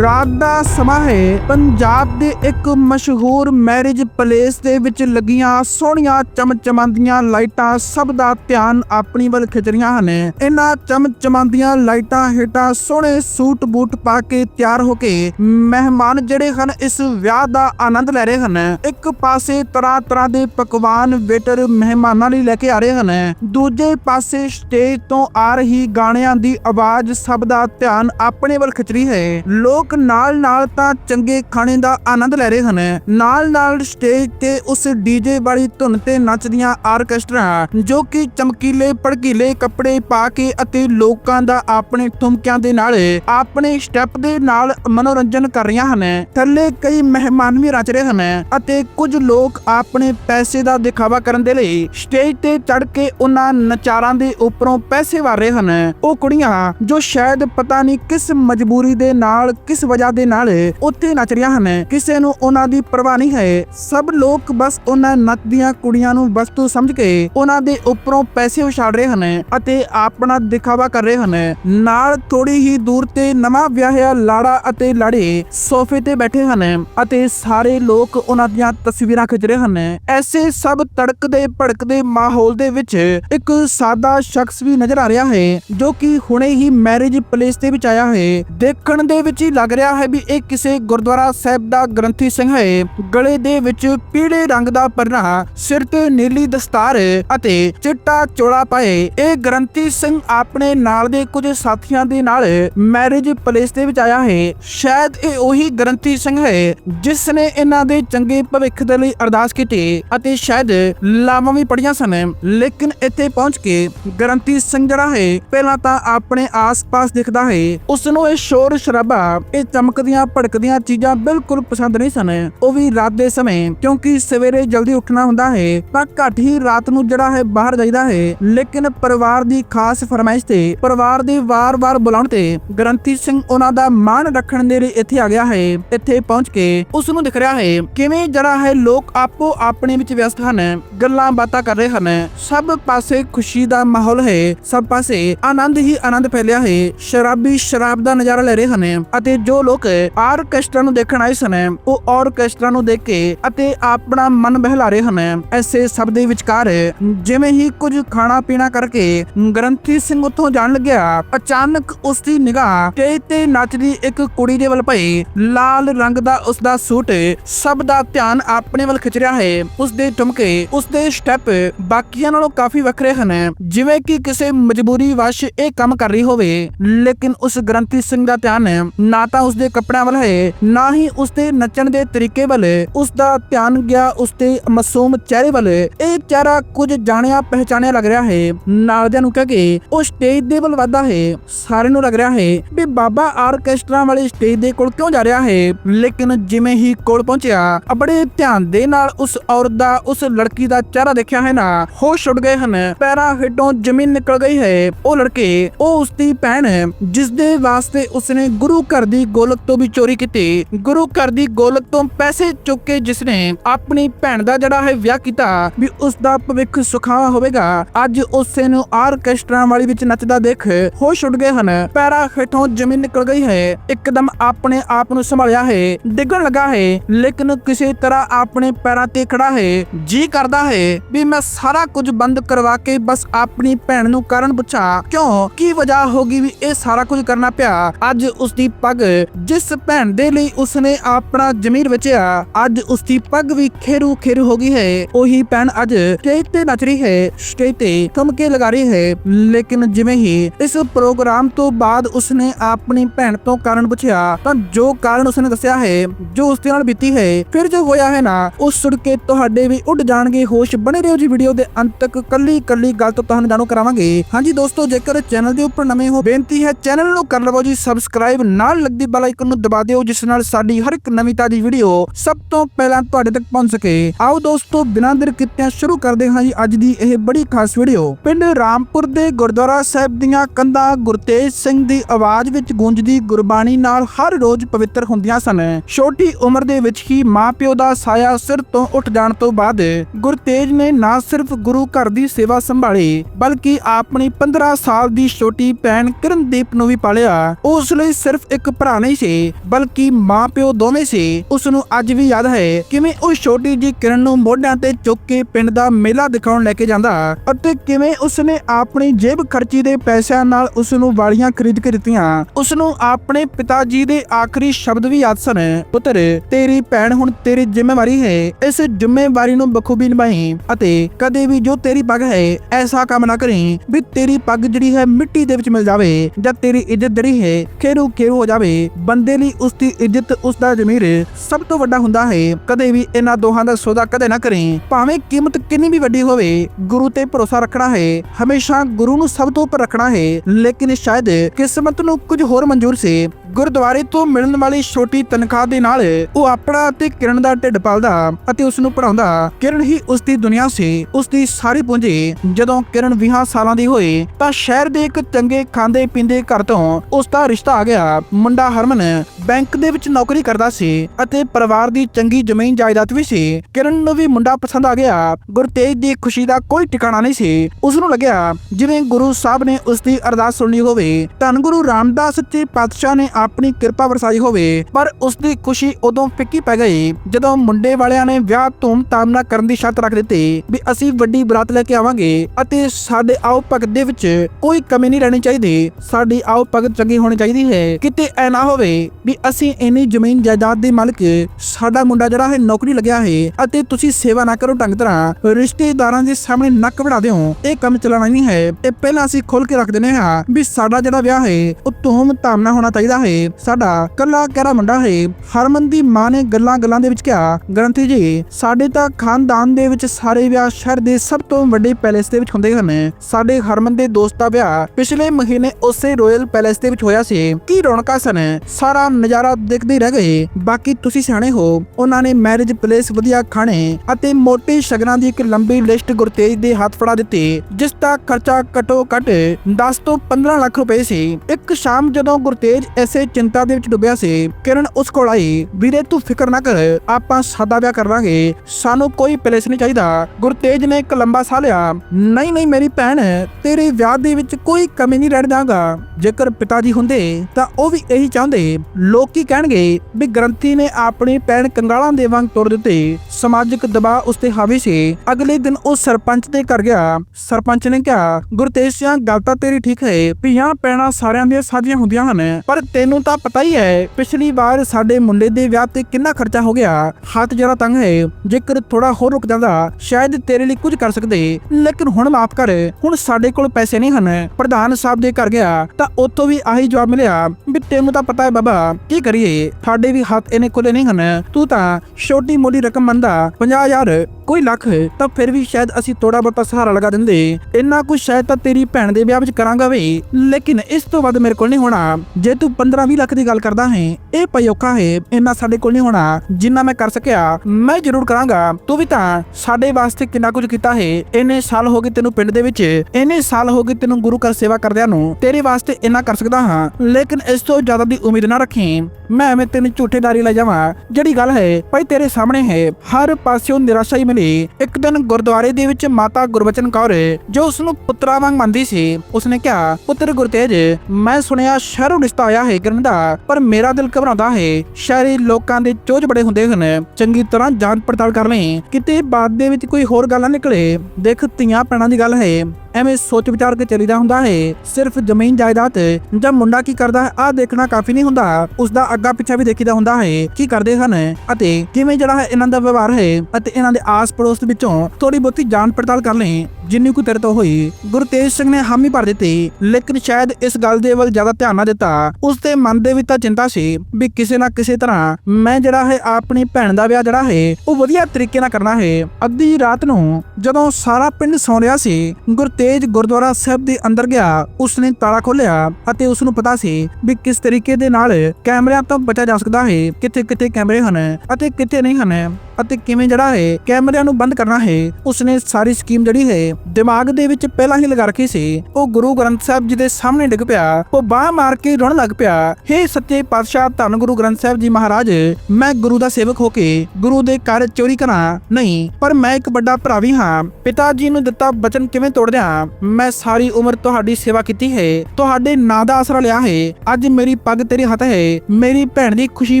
ਰਾਤ ਦਾ ਸਮਾਂ ਹੈ। ਪੰਜਾਬ ਦੇ ਇੱਕ ਮਸ਼ਹੂਰ ਮੈਰਿਜ ਪਲੇਸ ਦੇ ਵਿੱਚ ਲੱਗੀਆਂ ਸੋਹਣੀਆਂ ਚਮਚਮਾਂਦੀਆਂ ਲਾਈਟਾਂ ਸਭ ਦਾ ਧਿਆਨ ਆਪਣੀ ਵੱਲ ਖਿੱਚ ਰਹੀਆਂ ਹਨ। ਇਹਨਾਂ ਚਮਚਮਾਂਦੀਆਂ ਲਾਈਟਾਂ ਹੇਠਾਂ ਸੋਹਣੇ ਸੂਟ ਬੂਟ ਪਾ ਕੇ ਤਿਆਰ ਹੋ ਕੇ ਮਹਿਮਾਨ ਜਿਹੜੇ ਹਨ, ਇਸ ਵਿਆਹ ਦਾ ਆਨੰਦ ਲੈ ਰਹੇ ਹਨ। ਇੱਕ ਪਾਸੇ ਤਰ੍ਹਾਂ ਤਰ੍ਹਾਂ ਦੇ ਪਕਵਾਨ ਵੇਟਰ ਮਹਿਮਾਨਾਂ ਲਈ ਲੈ ਕੇ ਆ ਰਹੇ ਹਨ। ਦੂਜੇ ਪਾਸੇ ਸਟੇਜ ਤੋਂ ਆ ਰਹੀ ਗਾਣਿਆਂ ਦੀ ਆਵਾਜ਼ ਸਭ ਦਾ ਧਿਆਨ ਆਪਣੇ ਵੱਲ ਖਿੱਚ ਰਹੀ ਹੈ। ਲੋਕ ਨਾਲ ਨਾਲ ਤਾਂ ਚੰਗੇ ਖਾਣੇ ਦਾ ਆਨੰਦ ਲੈ ਰਹੇ ਹਨ। ਨਾਲ ਨਾਲ ਸਟੇਜ ਤੇ ਉਸ ਡੀਜੇ ਵਾਲੀ ਧੁਨ ਤੇ ਨੱਚਦੀਆਂ ਆਰਕੈਸਟਰਾ ਜੋ ਕਿ ਚਮਕੀਲੇ ਭੜਕੀਲੇ ਕੱਪੜੇ ਪਾ ਕੇ ਅਤੇ ਲੋਕਾਂ ਦਾ ਆਪਣੇ ਠੁਮਕਿਆਂ ਦੇ ਨਾਲ, ਆਪਣੇ ਸਟੈਪ ਦੇ ਨਾਲ ਮਨੋਰੰਜਨ ਕਰ ਰਹੀਆਂ ਹਨ। ਥੱਲੇ ਕਈ ਮਹਿਮਾਨ ਵੀ ਰਚ ਰਹੇ ਹਨ ਅਤੇ ਕੁਝ ਲੋਕ ਆਪਣੇ ਪੈਸੇ ਦਾ ਦਿਖਾਵਾ ਕਰਨ ਦੇ ਲਈ ਸਟੇਜ ਤੇ ਚੜ ਕੇ ਉਹਨਾਂ ਨਚਾਰਾਂ ਦੇ ਉੱਪਰੋਂ ਪੈਸੇ ਵਾਰ ਰਹੇ ਹਨ। ਉਹ ਕੁੜੀਆਂ ਜੋ ਸ਼ਾਇਦ ਪਤਾ ਨਹੀਂ ਕਿਸ ਮਜਬੂਰੀ ਦੇ ਨਾਲ ਕਿਸ ਵਜ੍ਹਾ ਦੇ ਨਾਲ ਉੱਥੇ ਨੱਚ ਰਹੀਆਂ ਹਨ, ਕਿਸੇ ਨੂੰ ਉਹਨਾਂ ਦੀ ਪਰਵਾਹ ਨਹੀਂ ਹੈ। ਸਭ ਲੋਕ ਬਸ ਉਹਨਾਂ ਨੱਚਦੀਆਂ ਕੁੜੀਆਂ ਨੂੰ ਵਸਤੂ ਸਮਝ ਕੇ ਉਹਨਾਂ ਦੇ ਉੱਪਰੋਂ ਪੈਸੇ ਉਛਾਲ ਰਹੇ ਹਨ ਅਤੇ ਆਪਣਾ ਦਿਖਾਵਾ ਕਰ ਰਹੇ ਹਨ। ਨਾਲ ਥੋੜੀ ਹੀ ਦੂਰ ਤੇ ਨਵਾਂ ਵਿਆਹਿਆ ਲਾੜਾ ਅਤੇ ਲਾੜੀ ਸੋਫੇ ਤੇ ਬੈਠੇ ਹਨ ਅਤੇ ਸਾਰੇ ਲੋਕ ਉਹਨਾਂ ਦੀਆਂ ਤਸਵੀਰਾਂ ਖਿੱਚ ਰਹੇ ਹਨ। ਐਸੇ ਸਭ ਤੜਕਦੇ ਭੜਕਦੇ ਮਾਹੌਲ ਦੇ ਵਿੱਚ ਇੱਕ ਸਾਦਾ ਸ਼ਖਸ ਵੀ ਨਜ਼ਰ ਆ ਰਿਹਾ ਹੈ, ਜੋ ਕਿ ਹੁਣੇ ਹੀ ਮੈਰਿਜ ਪਲੇਸ ਦੇ ਵਿੱਚ ਆਇਆ ਹੈ। ਦੇਖਣ ਦੇ ਵਿੱਚ ਹੀ ਲੱਗ ਰਿਹਾ ਹੈ ਵੀ ਇਹ ਕਿਸੇ ਗੁਰਦੁਆਰਾ ਸਾਹਿਬ ਦਾ ਗ੍ਰੰਥੀ ਸਿੰਘ ਹੈ। ਗਲੇ ਦੇ ਵਿੱਚ ਪੀਲੇ ਰੰਗ ਦਾ ਪਰਨਾ, ਸਿਰ ਤੇ ਨੀਲੀ ਦਸਤਾਰ ਅਤੇ ਚਿੱਟਾ ਚੋਲਾ ਪਾਏ। ਇਹ ਗ੍ਰੰਥੀ ਸਿੰਘ ਆਪਣੇ ਨਾਲ ਦੇ ਕੁਝ ਸਾਥੀਆਂ ਦੇ ਨਾਲ ਮੈਰਿਜ ਪਲੇਸ ਦੇ ਵਿੱਚ ਆਇਆ ਹੈ। ਸ਼ਾਇਦ ਇਹ ਉਹੀ ਗ੍ਰੰਥੀ ਸਿੰਘ ਹੈ ਜਿਸ ਨੇ ਇਹਨਾਂ ਦੇ ਚੰਗੇ ਭਵਿੱਖ ਦੇ ਲਈ ਅਰਦਾਸ ਕੀਤੀ ਅਤੇ ਸ਼ਾਇਦ ਲਾਵਾਂ ਵੀ ਪੜੀਆਂ ਸਨ। ਲੇਕਿਨ ਇੱਥੇ ਪਹੁੰਚ ਕੇ ਗ੍ਰੰਥੀ ਸਿੰਘ ਜਿਹੜਾ ਹੈ, ਪਹਿਲਾਂ ਤਾਂ ਆਪਣੇ ਆਸ-ਪਾਸ ਦਿਖਦਾ ਹੈ। ਉਸ ਨੂੰ ਇਹ ਸ਼ੋਰ ਸ਼ਰਾਬਾ ਇਹ ਚਮਕਦੀਆਂ, ਭੜਕਦੀਆਂ ਚੀਜ਼ਾਂ ਬਿਲਕੁਲ ਪਸੰਦ ਨਹੀਂ ਸਨ। ਉਹ ਵੀ ਰਾਤ ਦੇ ਸਮੇਂ, ਕਿਉਂਕਿ ਸਵੇਰੇ ਜਲਦੀ ਉੱਠਣਾ ਹੁੰਦਾ ਹੈ, ਤਾਂ ਘੱਟ ਹੀ ਰਾਤ ਨੂੰ ਜਿਹੜਾ ਹੈ ਬਾਹਰ ਜਾਈਦਾ ਹੈ। ਲੇਕਿਨ ਪਰਿਵਾਰ ਦੀ ਖਾਸ ਫਰਮਾਇਸ਼ ਤੇ, ਪਰਿਵਾਰ ਦੇ ਵਾਰ-ਵਾਰ ਬੁਲਾਉਣ ਤੇ ਗ੍ਰੰਥੀ ਸਿੰਘ ਉਹਨਾਂ ਦਾ ਮਾਣ ਰੱਖਣ ਦੇ ਲਈ ਇੱਥੇ ਆ ਗਿਆ ਹੈ। ਇੱਥੇ ਪਹੁੰਚ ਕੇ ਉਸ ਨੂੰ ਦਿਖ ਰਿਹਾ ਹੈ, ਕਿਵੇਂ ਜਿਹੜਾ ਹੈ ਲੋਕ ਆਪੋ ਆਪਣੇ ਵਿੱਚ ਵਿਅਸਤ ਹਨ, ਗੱਲਾਂ ਬਾਤਾਂ ਕਰ ਰਹੇ ਹਨ। ਸਭ ਪਾਸੇ ਖੁਸ਼ੀ ਦਾ ਮਾਹੌਲ ਹੈ, ਸਭ ਪਾਸੇ ਆਨੰਦ ਹੀ ਆਨੰਦ ਫੈਲਿਆ ਹੈ। ਸ਼ਰਾਬੀ ਸ਼ਰਾਬ ਦਾ ਨਜ਼ਾਰਾ ਲੈ ਰਹੇ ਹਨ ਅਤੇ ਜੋ ਲੋਕ ਆਰਕੈਸਟਰਾ ਨੂੰ ਦੇਖਣ ਆਏ ਸਨ, ਉਹ ਆਰਕੈਸਟਰਾ ਨੂੰ ਦੇਖ ਕੇ ਅਤੇ ਆਪਣਾ ਮਨ ਬਹਿਲਾ ਰਹੇ ਹਨ। ਐਸੇ ਸਭ ਦੇ ਵਿਚਕਾਰ ਜਿਵੇਂ ਹੀ ਕੁਝ ਖਾਣਾ ਪੀਣਾ ਕਰਕੇ ਗ੍ਰੰਥੀ ਸਿੰਘ ਉੱਥੋਂ ਜਾਣ ਲੱਗਿਆ, ਅਚਾਨਕ ਉਸ ਦੀ ਨਿਗਾਹ ਸਟੇਜ ਤੇ ਨੱਚਦੀ ਇੱਕ ਕੁੜੀ ਦੇ ਵੱਲ ਪਈ। ਲਾਲ ਰੰਗ ਦਾ ਉਸ ਦਾ ਸੂਟ ਸਭ ਦਾ ਧਿਆਨ ਆਪਣੇ ਵੱਲ ਖਿੱਚ ਰਿਹਾ ਹੈ। ਉਸ ਦੇ ਠੁਮਕੇ ਉਸ ਦੇ ਸਟੈਪ ਬਾਕੀਆਂ ਨਾਲੋਂ ਕਾਫੀ ਵੱਖਰੇ ਹਨ। ਜਿਵੇਂ ਕਿ ਕਿਸੇ ਮਜਬੂਰੀ ਵਸ਼ ਇਹ ਕੰਮ ਕਰ ਰਹੀ ਹੋਵੇ, ਲੇਕਿਨ ਉਸ ਗ੍ਰੰਥੀ ਸਿੰਘ ਦਾ ਧਿਆਨ ਨਾ ਤਾਂ ਉਸ ਦੇ ਕੱਪੜਿਆਂ ਵੱਲ ਹੈ ਨਾ ਹੀ ਉਸ ਦੇ ਨੱਚਣ ਦੇ ਤਰੀਕੇ ਵੱਲ। ਉਸ ਦਾ ਧਿਆਨ ਗਿਆ ਉਸ ਦੇ ਮਾਸੂਮ ਚਿਹਰੇ ਵੱਲ। ਇਹ ਚਿਹਰਾ ਕੁਝ ਜਾਣਿਆ ਪਹਿਚਾਣਿਆ ਲੱਗ ਰਿਹਾ ਹੈ। ਨਾਲਦਿਆਂ ਨੂੰ ਕਹਿ ਕੇ ਉਹ ਸਟੇਜ ਦੇ ਵੱਲ ਵਧਦਾ ਹੈ। ਸਾਰਿਆਂ ਨੂੰ ਲੱਗ ਰਿਹਾ ਹੈ ਵੀ ਬਾਬਾ ਆਰਕੈਸਟਰਾ ਵਾਲੇ ਸਟੇਜ ਦੇ ਕੋਲ ਕਿਉਂ ਜਾ ਰਿਹਾ ਹੈ। ਲੇਕਿਨ ਜਿਵੇਂ ਹੀ ਕੋਲ ਪਹੁੰਚਿਆ ਬੜੇ ਧਿਆਨ ਦੇ ਨਾਲ ਉਸ ਔਰਤ ਦਾ ਉਸ ਲੜਕੀ ਦਾ ਚਿਹਰਾ ਦੇਖਿਆ ਹੈ ਨਾ ਹੋਸ਼ ਛੁੱਟ ਗਏ ਹਨ। ਪੈਰਾਂ ਹੇਠੋਂ ਜ਼ਮੀਨ ਨਿਕਲ ਗਈ ਹੈ। ਉਹ ਲੜਕੇ ਉਹ ਉਸ ਦੀ ਭੈਣ ਹੈ, ਜਿਸ ਦੇ ਵਾਸਤੇ ਉਸਨੇ ਗੁਰੂ ਘਰ ਦੀ ਗੋਲਕ ਤੋਂ ਵੀ ਚੋਰੀ ਕੀਤੀ। ਗੁਰੂ ਘਰ ਦੀ ਗੋਲਕ ਤੋਂ ਪੈਸੇ ਚੁੱਕ ਕੇ ਜਿਸਨੇ ਆਪਣੀ ਭੈਣ ਦਾ ਜਿਹੜਾ ਹੈ ਵਿਆਹ ਕੀਤਾ, ਵੀ ਉਸ ਦਾ ਭਵਿੱਖ ਸੁਖਾਵਾ ਹੋਵੇਗਾ। ਅੱਜ ਉਸੇ ਨੂੰ ਆਰਕੈਸਟਰਾ ਵਾਲੀ ਵਿੱਚ ਨੱਚਦਾ ਦੇਖ ਹੋਸ਼ ਉੱਡ ਗਏ ਹਨ। ਪੈਰਾਂ ਹੇਠੋਂ ਜ਼ਮੀਨ ਨਿਕਲ ਗਈ ਹੈ। ਇੱਕਦਮ ਆਪਣੇ ਆਪ ਨੂੰ ਸੰਭਾਲਿਆ ਹੈ। ਡਿੱਗਣ ਲੱਗਾ ਹੈ। ਲੇਕਿਨ ਕਿਸੇ ਤਰ੍ਹਾਂ ਆਪਣੇ ਪੈਰਾਂ ਤੇ ਖੜਾ ਹੈ। ਜੀ ਕਰਦਾ ਹੈ ਵੀ ਮੈਂ ਸਾਰਾ ਕੁਝ ਬੰਦ ਕਰਵਾ ਕੇ ਬਸ ਆਪਣੀ ਭੈਣ ਨੂੰ ਕਾਰਨ ਪੁੱਛਾ। ਕਿਉਂ? ਕੀ ਵਜ੍ਹਾ ਹੋਗੀ ਵੀ ਇਹ ਸਾਰਾ ਕੁਝ ਕਰਨਾ ਪਿਆ? ਅੱਜ ਉਸ ਦੀ ਪੱਗ ਜਿਸ ਭੈਣ ਦੇ ਲਈ ਉਸਨੇ ਆਪਣਾ ਜ਼ਮੀਰ ਬਚਿਆ ਅੱਜ ਉਸਦੀ ਪੱਗ ਵੀ ਖੇਰੂ ਖੇਰੂ ਹੋ ਗਈ ਹੈ। ਉਹੀ ਭੈਣ ਅੱਜ ਸਟੇਜ ਤੇ ਨੱਚ ਰਹੀ ਹੈ। ਸਟੇਜ ਤੇ ਠੁਮਕੇ ਲਗਾ ਰਹੀ ਹੈ। ਲੇਕਿਨ ਜਿਵੇਂ ਹੀ ਇਸ ਪ੍ਰੋਗਰਾਮ ਤੋਂ ਬਾਅਦ ਉਸਨੇ ਆਪਣੀ ਭੈਣ ਤੋਂ ਕਾਰਨ ਪੁੱਛਿਆ, ਤਾਂ ਜੋ ਕਾਰਨ ਉਸਨੇ ਦੱਸਿਆ ਹੈ, ਜੋ ਉਸਦੇ ਨਾਲ ਬੀਤੀ ਹੈ, ਫਿਰ ਜੋ ਹੋਇਆ ਹੈ ਨਾ, ਉਹ ਸੁਣ ਕੇ ਤੁਹਾਡੇ ਵੀ ਉੱਡ ਜਾਣਗੇ। ਹੋਸ਼ ਬਣੇ ਰਹੋ ਜੀ ਵੀਡੀਓ ਦੇ ਅੰਤ ਤੱਕ। ਕੱਲੀ ਕੱਲੀ ਗੱਲ ਤੋਂ ਤੁਹਾਨੂੰ ਜਾਣੂ ਕਰਾਵਾਂਗੇ। ਹਾਂਜੀ ਦੋਸਤੋ, ਜੇਕਰ ਚੈਨਲ ਦੇ ਉੱਪਰ ਨਵੇਂ ਹੋ, ਬੇਨਤੀ ਹੈ ਚੈਨਲ ਨੂੰ ਕਰ ਲਵੋ ਜੀ, ਸਬਸਕ੍ਰਾਈਬ ਨਾਲ ਲੱਗਦੀ ਬੈਲ ਆਈਕਨ ਨੂੰ ਦਬਾ ਦਿਓ, ਜਿਸ ਨਾਲ ਸਾਡੀ ਹਰ ਇੱਕ ਨਵੀਂ ਤਾਜੀ ਵੀਡੀਓ ਸਭ ਤੋਂ ਪਹਿਲਾਂ ਤੁਹਾਡੇ ਤੱਕ ਪਹੁੰਚ ਸਕੇ। ਆਓ ਦੋਸਤੋ, ਬਿਨਾਂ ਦੇਰ ਕੀਤਿਆਂ ਸ਼ੁਰੂ ਕਰਦੇ ਹਾਂ ਜੀ ਅੱਜ ਦੀ ਇਹ ਬੜੀ ਖਾਸ ਵੀਡੀਓ ਪਿੰਡ ਰਾਮਪੁਰ ਦੇ ਗੁਰਦੁਆਰਾ ਸਾਹਿਬ ਦੀਆਂ ਕੰਧਾਂ ਗੁਰਤੇਜ ਸਿੰਘ ਦੀ ਆਵਾਜ਼ ਵਿੱਚ ਗੂੰਜਦੀ ਗੁਰਬਾਣੀ ਨਾਲ ਹਰ ਰੋਜ਼ ਪਵਿੱਤਰ ਹੁੰਦੀਆਂ ਸਨ। ਛੋਟੀ ਉਮਰ ਦੇ ਵਿੱਚ ਹੀ ਮਾਪਿਓ ਦਾ ਸਾਇਆ ਸਿਰ ਤੋਂ ਉੱਠ ਜਾਣ ਤੋਂ ਬਾਅਦ ਗੁਰਤੇਜ ਨੇ ਨਾ ਸਿਰਫ ਗੁਰੂ ਘਰ ਦੀ ਸੇਵਾ ਸੰਭਾਲੀ, ਬਲਕਿ ਆਪਣੀ 15 ਸਾਲ ਦੀ ਛੋਟੀ ਭੈਣ ਕਿਰਨਦੀਪ ਨੂੰ ਵੀ ਪਾਲਿਆ। ਉਸ ਲਈ ਸਿਰਫ ਇੱਕ ਭਰਾ ਨਹੀਂ ਸੀ, ਬਲਕਿ ਮਾਂ ਪਿਓ ਦੋਵੇਂ ਸੀ। ਉਸ ਨੂੰ ਅੱਜ ਵੀ ਯਾਦ ਹੈ ਕਿਵੇਂ ਉਹ ਛੋਟੀ ਜੀ ਕਿਰਨ ਨੂੰ ਮੋਢਿਆਂ ਤੇ ਚੁੱਕ ਕੇ ਪਿੰਡ ਦਾ ਮੇਲਾ ਦਿਖਾਉਣ ਲੈ ਕੇ ਜਾਂਦਾ ਅਤੇ ਕਿਵੇਂ ਉਸਨੇ ਆਪਣੀ ਜੇਬ ਖਰਚੀ ਦੇ ਪੈਸਿਆਂ ਨਾਲ ਉਸ ਨੂੰ ਵਾਲੀਆਂ ਖਰੀਦ ਕੇ ਦਿੱਤੀਆਂ। ਉਸ ਨੂੰ ਆਪਣੇ ਪਿਤਾ ਜੀ ਦੇ ਆਖਰੀ ਸ਼ਬਦ ਵੀ ਯਾਦ ਸਨ, ਪੁੱਤਰ, ਤੇਰੀ ਭੈਣ ਹੁਣ ਤੇਰੀ ਜ਼ਿੰਮੇਵਾਰੀ ਹੈ। ਇਸ ਜ਼ਿੰਮੇਵਾਰੀ ਨੂੰ ਬਖੂਬੀ ਨਿਭਾਈ ਅਤੇ ਕਦੇ ਵੀ ਜੋ ਤੇਰੀ ਪੱਗ ਹੈ, ਐਸਾ ਕੰਮ ਨਾ ਕਰੀ ਵੀ ਤੇਰੀ ਪੱਗ ਜਿਹੜੀ ਹੈ ਮਿੱਟੀ ਦੇ ਵਿੱਚ ਮਿਲ ਜਾਵੇ ਜਾਂ ਤੇਰੀ ਇੱਜ਼ਤ ਜਿਹੜੀ ਹੈ ਖੇਰੂ ਖੇਰੂ ਹੋ ਜਾਵੇ। ਬੰਦੇ ਲਈ ਉਸ ਦੀ ਇੱਜ਼ਤ ਉਸ ਦਾ ਜ਼ਮੀਰ ਸਭ ਤੋਂ ਵੱਡਾ ਹੁੰਦਾ ਹੈ। ਕਦੇ ਵੀ ਇਹਨਾਂ ਦੋਹਾਂ ਦਾ ਸੌਦਾ ਕਦੇ ਨਾ ਕਰੀ। ਭਾਵੇਂ ਕੀਮਤ ਕਿੰਨੀ ਵੀ ਵੱਡੀ ਹੋਵੇ, ਗੁਰੂ ਤੇ ਭਰੋਸਾ ਰੱਖਣਾ ਹੈ। ਹਮੇਸ਼ਾ ਗੁਰੂ ਨੂੰ ਸਭ ਤੋਂ ਉੱਪਰ ਰੱਖਣਾ ਹੈ। ਲੇਕਿਨ ਸ਼ਾਇਦ ਕਿਸਮਤ ਨੂੰ ਕੁਝ ਹੋਰ ਮਨਜ਼ੂਰ ਸੀ। ਗੁਰਦੁਆਰੇ ਤੋਂ ਮਿਲਣ ਵਾਲੀ ਛੋਟੀ ਤਨਖਾਹ ਦੇ ਨਾਲ ਉਹ ਆਪਣਾ ਅਤੇ ਕਿਰਨ ਦਾ ਢਿੱਡ ਪਾਲਦਾ ਅਤੇ ਉਸ ਨੂੰ ਪੜਾਉਂਦਾ ਕਿਰਨ ਹੀ ਉਸ ਦੀ ਦੁਨੀਆ ਸੀ। ਉਸ ਦੀ ਸਾਰੀ ਪੂੰਜੀ ਜਦੋਂ ਕਿਰਨ 20 ਸਾਲਾਂ ਦੀ ਹੋਈ, ਤਾਂ ਸ਼ਹਿਰ ਦੇ ਇੱਕ ਚੰਗੇ ਖਾਂਦੇ ਪੀਂਦੇ ਘਰ ਤੋਂ ਉਸ ਦਾ ਰਿਸ਼ਤਾ ਆ ਗਿਆ। ਮੁੰਡਾ ਹਰਮਨ ਬੈਂਕ ਦੇ ਵਿੱਚ ਨੌਕਰੀ ਕਰਦਾ ਸੀ ਅਤੇ ਪਰਿਵਾਰ ਦੀ ਚੰਗੀ ਜ਼ਮੀਨ ਜਾਇਦਾਦ ਵੀ ਸੀ। ਕਿਰਨ ਨੂੰ ਵੀ ਮੁੰਡਾ ਪਸੰਦ ਆ ਗਿਆ। ਗੁਰਤੇਜ ਦੀ ਖੁਸ਼ੀ ਦਾ ਕੋਈ ਟਿਕਾਣਾ ਨਹੀਂ ਸੀ। ਉਸ ਨੂੰ ਲੱਗਿਆ, ਜਿਵੇਂ ਗੁਰੂ ਸਾਹਿਬ ਨੇ ਉਸ ਦੀ ਅਰਦਾਸ ਸੁਣੀ ਹੋਵੇ, ਧੰਨ ਗੁਰੂ ਰਾਮਦਾਸ ਸੱਚੇ ਪਾਤਸ਼ਾਹ ਨੇ ਆਪਣੀ ਕਿਰਪਾ ਵਰਸਾਈ ਹੋਵੇ। ਪਰ ਉਸ ਦੀ ਖੁਸ਼ੀ ਉਦੋਂ ਫਿੱਕੀ ਪੈ ਗਈ, ਜਦੋਂ ਮੁੰਡੇ ਵਾਲਿਆਂ ਨੇ ਵਿਆਹ ਧੂਮ-ਧਾਮ ਨਾਲ ਕਰਨ ਦੀ ਸ਼ਰਤ ਰੱਖ ਦਿੱਤੀ ਵੀ ਅਸੀਂ ਵੱਡੀ ਬਰਾਤ ਲੈ ਕੇ ਆਵਾਂਗੇ ਅਤੇ ਸਾਡੇ ਆਓ ਭਗਤ ਦੇ ਵਿੱਚ ਕੋਈ ਕਮੀ ਨਹੀਂ ਰਹਿਣੀ ਚਾਹੀਦੀ। ਸਾਡੀ ਆਓ ਭਗਤ ਚੰਗੀ ਹੋਣੀ ਚਾਹੀਦੀ ਹੈ। ਕਿਤੇ ਐ ਨਾ ਹੋਵੇ ਵੀ ਅਸੀਂ ਇੰਨੀ ਜ਼ਮੀਨ ਜਾਇਦਾਦ ਦੇ ਮਾਲਕ ਸਾਡਾ ਮੁੰਡਾ ਜਿਹੜਾ ਹੈ ਨੌਕਰੀ ਲੱਗਿਆ ਹੈ ਅਤੇ ਤੁਸੀਂ ਸੇਵਾ ਨਾ ਕਰੋ ਢੰਗ ਤਰ੍ਹਾਂ, ਰਿਸ਼ਤੇਦਾਰਾਂ ਦੇ ਸਾਹਮਣੇ ਨੱਕ ਵੜਾ ਦਿਓ। ਇਹ ਕੰਮ ਚੱਲਣਾ ਨਹੀਂ ਹੈ। ਇਹ ਪਹਿਲਾਂ ਅਸੀਂ ਖੋਲ ਕੇ ਰੱਖ ਦਿੰਦੇ ਹਾਂ ਵੀ ਸਾਡਾ ਜਿਹੜਾ ਵਿਆਹ ਹੈ, ਉਹ ਧੂਮ ਧਾਮ ਹੋਣਾ ਚਾਹੀਦਾ ਹੈ। ਸਾਡਾ ਕੱਲਾ ਕਹਿਰਾ ਮੁੰਡਾ ਹੈ? ਹਰਮਨ ਦੀ ਮਾਂ ਨੇ ਗੱਲਾਂ ਗੱਲਾਂ ਦੇ ਵਿੱਚ ਕਿਹਾ, ਗ੍ਰੰਥੀ ਜੀ, ਸਾਡੇ ਤਾਂ ਖਾਨਦਾਨ ਦੇ ਵਿੱਚ ਸਾਰੇ ਵਿਆਹ ਸ਼ਹਿਰ ਦੇ ਸਭ ਤੋਂ ਵੱਡੇ ਪੈਲੇਸ ਦੇ ਵਿੱਚ ਹੁੰਦੇ ਹਨ। ਸਾਡੇ ਹਰਮਨ ਦੇ ਦੋਸਤ ਦਾ ਵਿਆਹ ਪਿਛਲੇ ਮਹੀਨੇ ਉਸੇ ਰਾਇਲ ਪੈਲੇਸ ਦੇ ਵਿੱਚ ਹੋਇਆ ਸੀ। ਕੀ ਰੌਣਕਾਂ ਸਨ ਸਾਰਾ ਨਜ਼ਾਰਾ ਦੇਖਦੇ ਰਹਿ ਗਏ। ਬਾਕੀ ਤੁਸੀਂ ਸਿਆਣੇ ਹੋ, ਉਹਨਾਂ ਨੇ ਮੈਰਿਜ ਪਲੇਸ ਵਧੀਆ ਖਾਣੇ ਅਤੇ ਮੋਟੇ ਸ਼ਗਨਾਂ ਦੀ ਇੱਕ ਲੰਬੀ ਲਿਸਟ ਗੁਰਤੇਜ ਦੇ ਹੱਥ ਫੜਾ ਦਿੱਤੀ, ਜਿਸ ਦਾ ਖਰਚਾ ਘਟੋ ਘੱਟ 10 ਤੋਂ 15 ਲੱਖ ਰੁਪਏ ਸੀ। ਇੱਕ ਸ਼ਾਮ ਜਦੋਂ ਗੁਰਤੇਜ ਐਸੇ ਚਿੰਤਾ ਦੇ ਵਿੱਚ ਡੁੱਬਿਆ ਸੀ, ਕਿਰਨ ਉਸ ਕੋਲ ਆਈ, ਵੀਰੇ, ਤੂੰ ਫਿਕਰ ਨਾ ਕਰ, ਆਪਾਂ ਸਾਦਾ ਵਿਆਹ ਕਰਾਂਗੇ, ਸਾਨੂੰ ਕੋਈ ਪਲੇਸ ਨਹੀਂ ਚਾਹੀਦਾ। ਗੁਰਤੇਜ ਨੇ ਇੱਕ ਲੰਬਾ ਸਾਹ ਲਿਆ, ਨਹੀਂ ਨਹੀਂ ਮੇਰੀ ਭੈਣ, ਤੇਰੇ ਵਿਆਹ ਦੇ ਵਿੱਚ ਕੋਈ ਕਮੀ ਨਹੀਂ ਰਹਿਣ ਦਾਂਗਾ ਜੇਕਰ ਪਿਤਾ ਜੀ ਹੁੰਦੇ, ਤਾਂ ਉਹ ਵੀ ਇਹੀ ਚਾਹੁੰਦੇ। ਲੋਕ ਕਹਿਣਗੇ ਵੀ ਗ੍ਰੰਥੀ ਨੇ ਆਪਣੀ ਪੈਣ ਕੰਗਾਲਾਂ ਦੇ ਵਾਂਗ ਤੋੜ ਦਿੱਤੇ। ਸਮਾਜਿਕ ਦਬਾਅ ਉਸ ਤੇ ਹਾਵੀ ਸੀ। ਅਗਲੇ ਦਿਨ ਉਹ ਸਰਪੰਚ ਦੇ ਘਰ ਗਿਆ। ਸਰਪੰਚ ਨੇ ਕਿਹਾ ਗੁਰਤੇਜ ਸਿੰਘ, ਗੱਲ ਤਾਂ ਤੇਰੀ ਠੀਕ ਹੈ ਧੀਆਂ ਪੈਣਾ ਸਾਰਿਆਂ ਦੀਆਂ ਸਾਂਝੀਆਂ ਹੁੰਦੀਆਂ ਹਨ। ਪਰ ਤੈਨੂੰ ਤਾਂ ਪਤਾ ਹੀ ਹੈ, ਪਿਛਲੀ ਵਾਰ ਸਾਡੇ ਮੁੰਡੇ ਦੇ ਵਿਆਹ ਤੇ ਕਿੰਨਾ ਖਰਚਾ ਹੋ ਗਿਆ। ਹੱਥ ਜਰਾ ਤੰਗ ਹੈ। ਜੇਕਰ ਥੋੜਾ ਹੋਰ ਰੁਕ ਜਾਂਦਾ, ਸ਼ਾਇਦ ਤੇਰੇ ਲਈ ਕੁਝ ਕਰ ਸਕਦੇ। ਲੇਕਿਨ ਹੁਣ ਮਾਫ ਕਰ। ਹੁਣ ਸਾਡੇ ਕੋਲ ਪੈਸੇ ਨਹੀਂ ਹਨ। ਪ੍ਰਧਾਨ ਸਾਹਿਬ ਦੇ ਘਰ ਗਿਆ, ਤਾਂ ਉੱਥੋਂ ਵੀ ਆਹੀ ਜਵਾਬ ਮਿਲਿਆ ਵੀ ਤੈਨੂੰ ਤਾਂ ਪਤਾ ਹੈ ਬਾਬਾ, ਕੀ ਕਰੀਏ? ਸਾਡੇ ਵੀ ਹੱਥ ਇਹਨੇ ਕੋਲੇ ਨਹੀਂ ਹਨ। ਤੂੰ ਤਾਂ ਛੋਟੀ ਮੋਟੀ ਰਕਮ ਮੰਦਾ 50000 ਕੋਈ ਲੱਖ, ਤਾਂ ਫਿਰ ਵੀ ਸ਼ਾਇਦ ਅਸੀਂ ਥੋੜਾ ਬਹੁਤਾ ਸਹਾਰਾ ਲਗਾ ਦਿੰਦੇ। ਇੰਨਾ ਕੁਝ ਸ਼ਾਇਦ ਤਾਂ ਤੇਰੀ ਭੈਣ ਦੇ ਵਿਆਹ ਵਿੱਚ ਕਰਾਂਗਾ ਵੇ। ਲੇਕਿਨ ਇਸ ਤੋਂ ਵੱਧ ਮੇਰੇ ਕੋਲ ਨਹੀਂ ਹੋਣਾ। ਜੇ ਤੂੰ 15-20 ਲੱਖ ਦੀ ਗੱਲ ਕਰਦਾ ਹੈ, ਇਹ ਪਈ ਹੈ, ਇੰਨਾ ਸਾਡੇ ਕੋਲ ਨਹੀਂ ਹੋਣਾ, ਜਿੰਨਾ ਮੈਂ ਕਰ ਸਕਿਆ, ਮੈਂ ਜ਼ਰੂਰ ਕਰਾਂਗਾ। ਤੂੰ ਵੀ ਤਾਂ ਸਾਡੇ ਵਾਸਤੇ ਕਿੰਨਾ ਕੁਝ ਕੀਤਾ ਹੈ। ਇੰਨੇ ਸਾਲ ਹੋ ਗਏ ਤੈਨੂੰ ਪਿੰਡ ਦੇ ਵਿੱਚ, ਇੰਨੇ ਸਾਲ ਹੋ ਗਏ ਤੈਨੂੰ ਗੁਰੂ ਘਰ ਸੇਵਾ ਕਰਦਿਆਂ ਨੂੰ। ਤੇਰੇ ਵਾਸਤੇ ਇੰਨਾ ਕਰ ਸਕਦਾ ਹਾਂ। ਲੇਕਿਨ ਇਸ ਤੋਂ ਜ਼ਿਆਦਾ ਦੀ ਉਮੀਦ ਨਾ ਰੱਖੀ। ਮੈਂ ਐਵੇਂ ਤੈਨੂੰ ਝੂਠੇਦਾਰੀ ਲੈ ਜਾਵਾਂ। ਜਿਹੜੀ ਗੱਲ ਹੈ, ਭਾਈ ਤੇਰੇ ਸਾਹਮਣੇ ਹੈ। ਹਰ ਪਾਸਿਓਂ ਨਿਰਾਸ਼ਾ ਹੀ ਮਿਲੀ। ਇੱਕ ਦਿਨ ਗੁਰਦੁਆਰੇ ਦੇ ਵਿੱਚ ਮਾਤਾ ਗੁਰਬਚਨ ਕੌਰ, ਜੋ ਉਸ ਨੂੰ ਪੁੱਤਰਾ ਵਾਂਗ ਮੰਨਦੀ ਸੀ, ਉਸਨੇ ਕਿਹਾ, ਪੁੱਤਰ ਗੁਰਤੇਜ, ਮੈਂ ਸੁਣਿਆ ਸ਼ਹਿਰੋਂ ਰਿਸ਼ਤਾ ਆਇਆ ਹੈ ਕਿਰਨ ਦਾ, ਪਰ ਮੇਰਾ ਦਿਲ ਘਬਰਾਉਂਦਾ ਹੈ। ਸ਼ਹਿਰੀ ਲੋਕਾਂ ਦੇ ਚੋਜ ਬੜੇ ਹੁੰਦੇ ਹਨ। ਚੰਗੀ ਤਰ੍ਹਾਂ ਜਾਂਚ ਪੜਤਾਲ ਕਰ ਲਈ। ਕਿਤੇ ਬਾਅਦ ਦੇ ਵਿੱਚ ਕੋਈ ਹੋਰ ਗੱਲ ਨਾ ਨਿਕਲੇ। ਦੇਖ ਧੀਆਂ ਪੈਣਾ ਦੀ ਗੱਲ ਹੈ। ਐਵੇਂ ਸੋਚ ਵਿਚਾਰ ਕੇ ਚੱਲੀਦਾ ਹੁੰਦਾ ਹੈ ਸਿਰਫ ਜ਼ਮੀਨ ਜਾਇਦਾਦ ਜਾਂ ਮੁੰਡਾ ਕੀ ਕਰਦਾ ਹੈ ਆ ਦੇਖਣਾ ਕਾਫੀ ਨਹੀਂ ਹੁੰਦਾ। ਉਸ ਦਾ ਅੱਗਾ ਪਿੱਛਾ ਵੀ ਦੇਖੀਦਾ ਹੁੰਦਾ ਹੈ, ਕੀ ਕਰਦੇ ਹਨ ਅਤੇ ਕਿਵੇਂ ਜਿਹੜਾ ਹੈ ਇਹਨਾਂ ਦਾ ਵਿਵਹਾਰ ਹੈ ਅਤੇ ਇਹਨਾਂ ਦੇ ਆਸ-ਪੜੋਸ ਵਿੱਚੋਂ ਥੋੜੀ ਬਹੁਤੀ ਜਾਂਚ ਪੜਤਾਲ ਕਰ ਲਈ ਜਿੰਨੀ ਕੁ ਤੇਰੇ ਤੋਂ ਹੋਈ। ਗੁਰਤੇਜ ਸਿੰਘ ਨੇ ਹਾਮੀ ਭਰ ਦਿੱਤੀ, ਲੇਕਿਨ ਸ਼ਾਇਦ ਇਸ ਗੱਲ ਦੇ ਵੱਲ ਜ਼ਿਆਦਾ ਧਿਆਨ ਨਾ ਦਿੱਤਾ। ਉਸ ਦੇ ਮਨ ਦੇ ਵਿੱਚ ਤਾਂ ਚਿੰਤਾ ਸੀ ਵੀ ਕਿਸੇ ਨਾ ਕਿਸੇ ਤਰ੍ਹਾਂ ਮੈਂ ਜਿਹੜਾ ਹੈ ਆਪਣੀ ਭੈਣ ਦਾ ਵਿਆਹ ਜਿਹੜਾ ਹੈ, ਉਹ ਵਧੀਆ ਤਰੀਕੇ ਨਾਲ ਕਰਨਾ ਹੈ। ਅੱਧੀ ਰਾਤ ਨੂੰ ਜਦੋਂ ਸਾਰਾ ਪਿੰਡ ਸੌਂ ਰਿਹਾ ਸੀ ਗੁਰਤੇਜ ਤੇਜ ਗੁਰਦੁਆਰਾ ਸਾਹਿਬ ਦੇ ਅੰਦਰ ਗਿਆ, ਉਸਨੇ ਤਾਲਾ ਖੋਲ੍ਹਿਆ ਅਤੇ ਉਸ ਨੂੰ ਪਤਾ ਸੀ ਵੀ ਕਿਸ ਤਰੀਕੇ ਦੇ ਨਾਲ ਕੈਮਰਿਆਂ ਤੋਂ ਬਚਿਆ ਜਾ ਸਕਦਾ ਹੈ ਕਿੱਥੇ ਕਿੱਥੇ ਕੈਮਰੇ ਹਨ ਅਤੇ ਕਿੱਥੇ ਨਹੀਂ ਹਨ। ਅਤੇ ਕਿਵੇਂ ਜਿਹੜਾ ਹੈ, ਕੈਮਰਿਆਂ ਨੂੰ ਬੰਦ ਕਰਨਾ ਹੈ, ਉਸਨੇ ਸਾਰੀ ਸਕੀਮ ਜਿਹੜੀ ਹੈ, ਦਿਮਾਗ ਦੇ ਵਿੱਚ ਪਹਿਲਾਂ ਹੀ ਲਗਾ ਰੱਖੀ ਸੀ। ਉਹ ਗੁਰੂ ਗ੍ਰੰਥ ਸਾਹਿਬ ਜੀ ਦੇ ਸਾਹਮਣੇ ਡਿੱਗ ਪਿਆ, ਉਹ ਬਾਹ ਮਾਰ ਕੇ ਰੋਣ ਲੱਗ ਪਿਆ। ਹੇ ਸੱਚੇ ਪਾਤਸ਼ਾਹ, ਧੰਨ ਗੁਰੂ ਗ੍ਰੰਥ ਸਾਹਿਬ ਜੀ ਮਹਾਰਾਜ, ਮੈਂ ਗੁਰੂ ਦਾ ਸੇਵਕ ਹੋ ਕੇ ਗੁਰੂ ਦੇ ਘਰ ਚੋਰੀ ਕਰਾਂ। ਨਹੀਂ, ਪਰ ਮੈਂ ਇੱਕ ਵੱਡਾ ਭਰਾ ਵੀ ਹਾਂ। ਪਿਤਾ ਜੀ ਨੂੰ ਦਿੱਤਾ ਬਚਨ ਕਿਵੇਂ ਤੋੜ ਦਿਆਂ ਮੈਂ ਸਾਰੀ ਉਮਰ ਤੁਹਾਡੀ ਸੇਵਾ ਕੀਤੀ ਹੈ। ਤੁਹਾਡੇ ਨਾਂ ਦਾ ਆਸਰਾ ਲਿਆ ਹੈ। ਅੱਜ ਮੇਰੀ ਪੱਗ ਤੇਰੇ ਹੱਥ ਹੈ। ਮੇਰੀ ਭੈਣ ਦੀ ਖੁਸ਼ੀ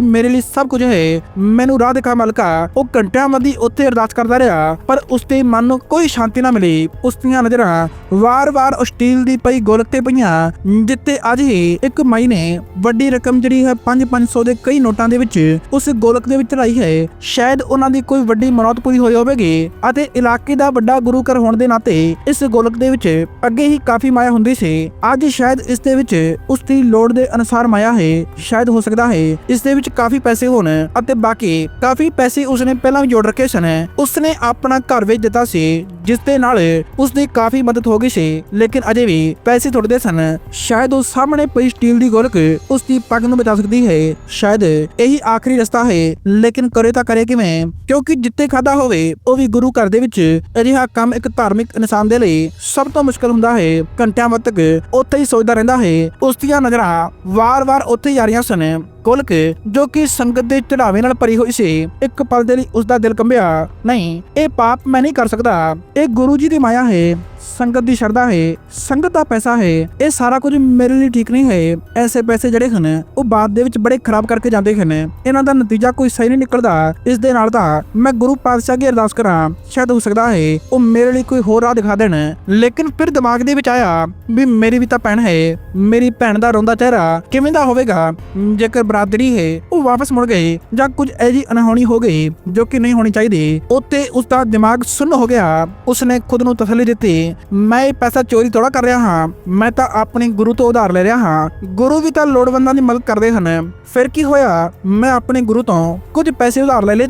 ਮੇਰੇ ਲਈ ਸਭ ਕੁਝ ਹੈ। ਮੈਨੂੰ ਰਾਹ ਦਿਖਾ ਮਲਕਾ, ਉਹ ਘੰਟਿਆਂ ਮੱਦੀ ਉੱਥੇ ਅਰਦਾਸ ਕਰਦਾ ਰਿਹਾ, ਪਰ ਉਸ ਦੇ ਮਨ ਨੂੰ ਕੋਈ ਸ਼ਾਂਤੀ ਨਾ ਮਿਲੀ। ਉਸ ਦੀਆਂ ਨਜ਼ਰਾਂ ਵਾਰ-ਵਾਰ ਉਹ ਸਟੀਲ ਦੀ ਪਈ ਗੋਲਕ ਤੇ ਪਈਆਂ ਜਿੱਤੇ ਅੱਜ ਹੀ ਇੱਕ ਮਾਈ ਨੇ ਵੱਡੀ ਰਕਮ ਜਿਹੜੀ ਹੈ 5-500 ਦੇ ਕਈ ਨੋਟਾਂ ਦੇ ਵਿੱਚ ਉਸ ਗੋਲਕ ਦੇ ਵਿੱਚ ਚੜਾਈ ਹੈ। ਸ਼ਾਇਦ ਉਹਨਾਂ ਦੀ ਕੋਈ ਵੱਡੀ ਮਨੌਤ ਪੂਰੀ ਹੋਈ ਹੋਵੇਗੀ ਅਤੇ ਇਲਾਕੇ ਦਾ ਵੱਡਾ ਗੁਰੂ ਘਰ ਹੋਣ ਦੇ ਨਾਤੇ ਇਸ ਗੋਲਕ ਦੇ ਵਿੱਚ ਅੱਗੇ ਹੀ ਕਾਫੀ ਮਾਇਆ ਹੁੰਦੀ ਸੀ। ਅੱਜ ਸ਼ਾਇਦ ਇਸ ਦੇ ਵਿੱਚ ਉਸ ਦੀ ਲੋੜ ਦੇ ਅਨੁਸਾਰ ਮਾਇਆ ਹੈ, ਸ਼ਾਇਦ ਹੋ ਸਕਦਾ ਹੈ। ਇਸ ਦੇ ਵਿੱਚ ਕਾਫੀ ਪੈਸੇ ਹੋਣ ਅਤੇ ਬਾਕੀ ਕਾਫੀ ਪੈਸੇ ਉਸਨੇ ਪਹਿਲਾਂ ਵੀ ਜੋੜ ਰੱਖੇ ਸਨ, ਉਸਨੇ ਆਪਣਾ ਘਰ ਵੇਚ ਦਿੱਤਾ ਸੀ, ਜਿਸ ਦੇ ਨਾਲ ਉਸ ਦੀ ਕਾਫੀ ਮਦਦ ਹੋ ਗਈ ਸੀ, ਲੇਕਿਨ ਅਜੇ ਵੀ ਪੈਸੇ ਥੋੜਦੇ ਸਨ। ਸ਼ਾਇਦ ਉਹ ਸਾਹਮਣੇ ਪਈ ਸਟੀਲ ਦੀ ਗੋਲਕ ਉਸ ਦੀ ਪੱਗ ਨੂੰ ਬਚਾ ਸਕਦੀ ਹੈ, ਸ਼ਾਇਦ ਇਹੀ ਆਖਰੀ ਰਸਤਾ ਹੈ, ਲੇਕਿਨ ਕਰੇ ਤਾਂ ਕਰੇ ਕਿਵੇਂ? ਕਿਉਂਕਿ ਜਿੱਤੇ ਖਾਦਾ ਹੋਵੇ, ਉਹ ਵੀ ਗੁਰੂ ਘਰ ਦੇ ਵਿੱਚ ਅਜਿਹਾ ਕੰਮ ਇੱਕ ਧਾਰਮਿਕ ਇਨਸਾਨ ਦੇ ਲਈ ਸਭ ਤੋਂ ਮੁਸ਼ਕਲ ਹੁੰਦਾ ਹੈ। ਘੰਟਿਆਂ ਵੱਧ ਤੱਕ ਉੱਥੇ ਹੀ ਸੋਚਦਾ ਰਹਿੰਦਾ ਹੈ ਉਸ ਦੀਆਂ ਨਜ਼ਰਾਂ ਵਾਰ-ਵਾਰ ਉੱਥੇ ਹੀ ਆ ਰਹੀਆਂ ਸਨ। ਗੋਲਕ, ਜੋ ਕਿ ਸੰਗਤ ਦੇ ਚੜਾਵੇ ਨਾਲ ਭਰੀ ਹੋਈ ਸੀ, ਇੱਕ ਪਲ ਦੇ ਲਈ ਉਸ ਦਾ ਦਿਲ ਕੰਬਿਆ, ਨਹੀਂ, ਇਹ ਪਾਪ ਮੈਂ ਨਹੀਂ ਕਰ ਸਕਦਾ। ਇਹ ਗੁਰੂ ਜੀ ਦੀ ਮਾਇਆ ਹੈ। ਸੰਗਤ ਦੀ ਸ਼ਰਧਾ ਹੈ, ਸੰਗਤ ਦਾ ਪੈਸਾ ਹੈ, ਇਹ ਸਾਰਾ ਕੁਝ ਮੇਰੇ ਲਈ ਠੀਕ ਨਹੀਂ ਹੈ। ਐਸੇ ਪੈਸੇ ਜਿਹੜੇ ਹਨ, ਉਹ ਬਾਅਦ ਦੇ ਵਿੱਚ ਬੜੇ ਖਰਾਬ ਕਰਕੇ ਜਾਂਦੇ ਹਨ। ਇਹਨਾਂ ਦਾ ਨਤੀਜਾ ਕੋਈ ਸਹੀ ਨਹੀਂ ਨਿਕਲਦਾ। ਇਸ ਦੇ ਨਾਲ ਤਾਂ ਮੈਂ ਗੁਰੂ ਪਾਤਸ਼ਾਹ ਦੀ ਅਰਦਾਸ ਕਰਾਂ, ਸ਼ਾਇਦ ਹੋ ਸਕਦਾ ਹੈ, ਉਹ ਮੇਰੇ ਲਈ ਕੋਈ ਹੋਰ ਰਾਹ ਦਿਖਾ ਦੇਣ। ਲੇਕਿਨ ਫਿਰ ਦਿਮਾਗ ਦੇ ਵਿੱਚ ਆਇਆ ਵੀ ਮੇਰੀ ਵੀ ਤਾਂ ਭੈਣ ਹੈ, ਮੇਰੀ ਭੈਣ ਦਾ ਰੋਂਦਾ ਚਿਹਰਾ ਕਿਵੇਂ ਦਾ ਹੋਵੇਗਾ? ਜੇਕਰ ਬਰਾਦਰੀ ਹੈ, ਉਹ ਵਾਪਸ ਮੁੜ ਗਏ ਜਾਂ ਕੁਝ ਐਜੀ ਅਨਹੋਣੀ ਹੋ ਗਈ ਜੋ ਕਿ ਨਹੀਂ ਹੋਣੀ ਚਾਹੀਦੀ, ਉੱਤੇ ਉਸ ਦਾ ਦਿਮਾਗ ਸੁੰਨ ਹੋ ਗਿਆ। ਉਸਨੇ ਖੁਦ ਨੂੰ ਤਸੱਲੀ ਦਿੱਤੀ ਮੈਂ ਇਹ ਪੈਸਾ ਚੋਰੀ ਥੋੜਾ ਕਰ ਰਿਹਾ ਹਾਂ। ਮੈਂ ਤਾਂ ਆਪਣੇ ਗੁਰੂ ਤੋਂ ਉਧਾਰ ਲੈ ਰਿਹਾ ਹਾਂ। ਗੁਰੂ ਵੀ ਤਾਂ ਲੋੜਵੰਦਾਂ ਦੀ ਮਦਦ ਕਰਦੇ ਹਨ। ਫਿਰ ਕੀ ਹੋਇਆ? ਮੈਂ ਆਪਣੇ ਗੁਰੂ ਤੋਂ ਕੁਝ ਪੈਸੇ ਉਧਾਰ ਲੈ ਲਏ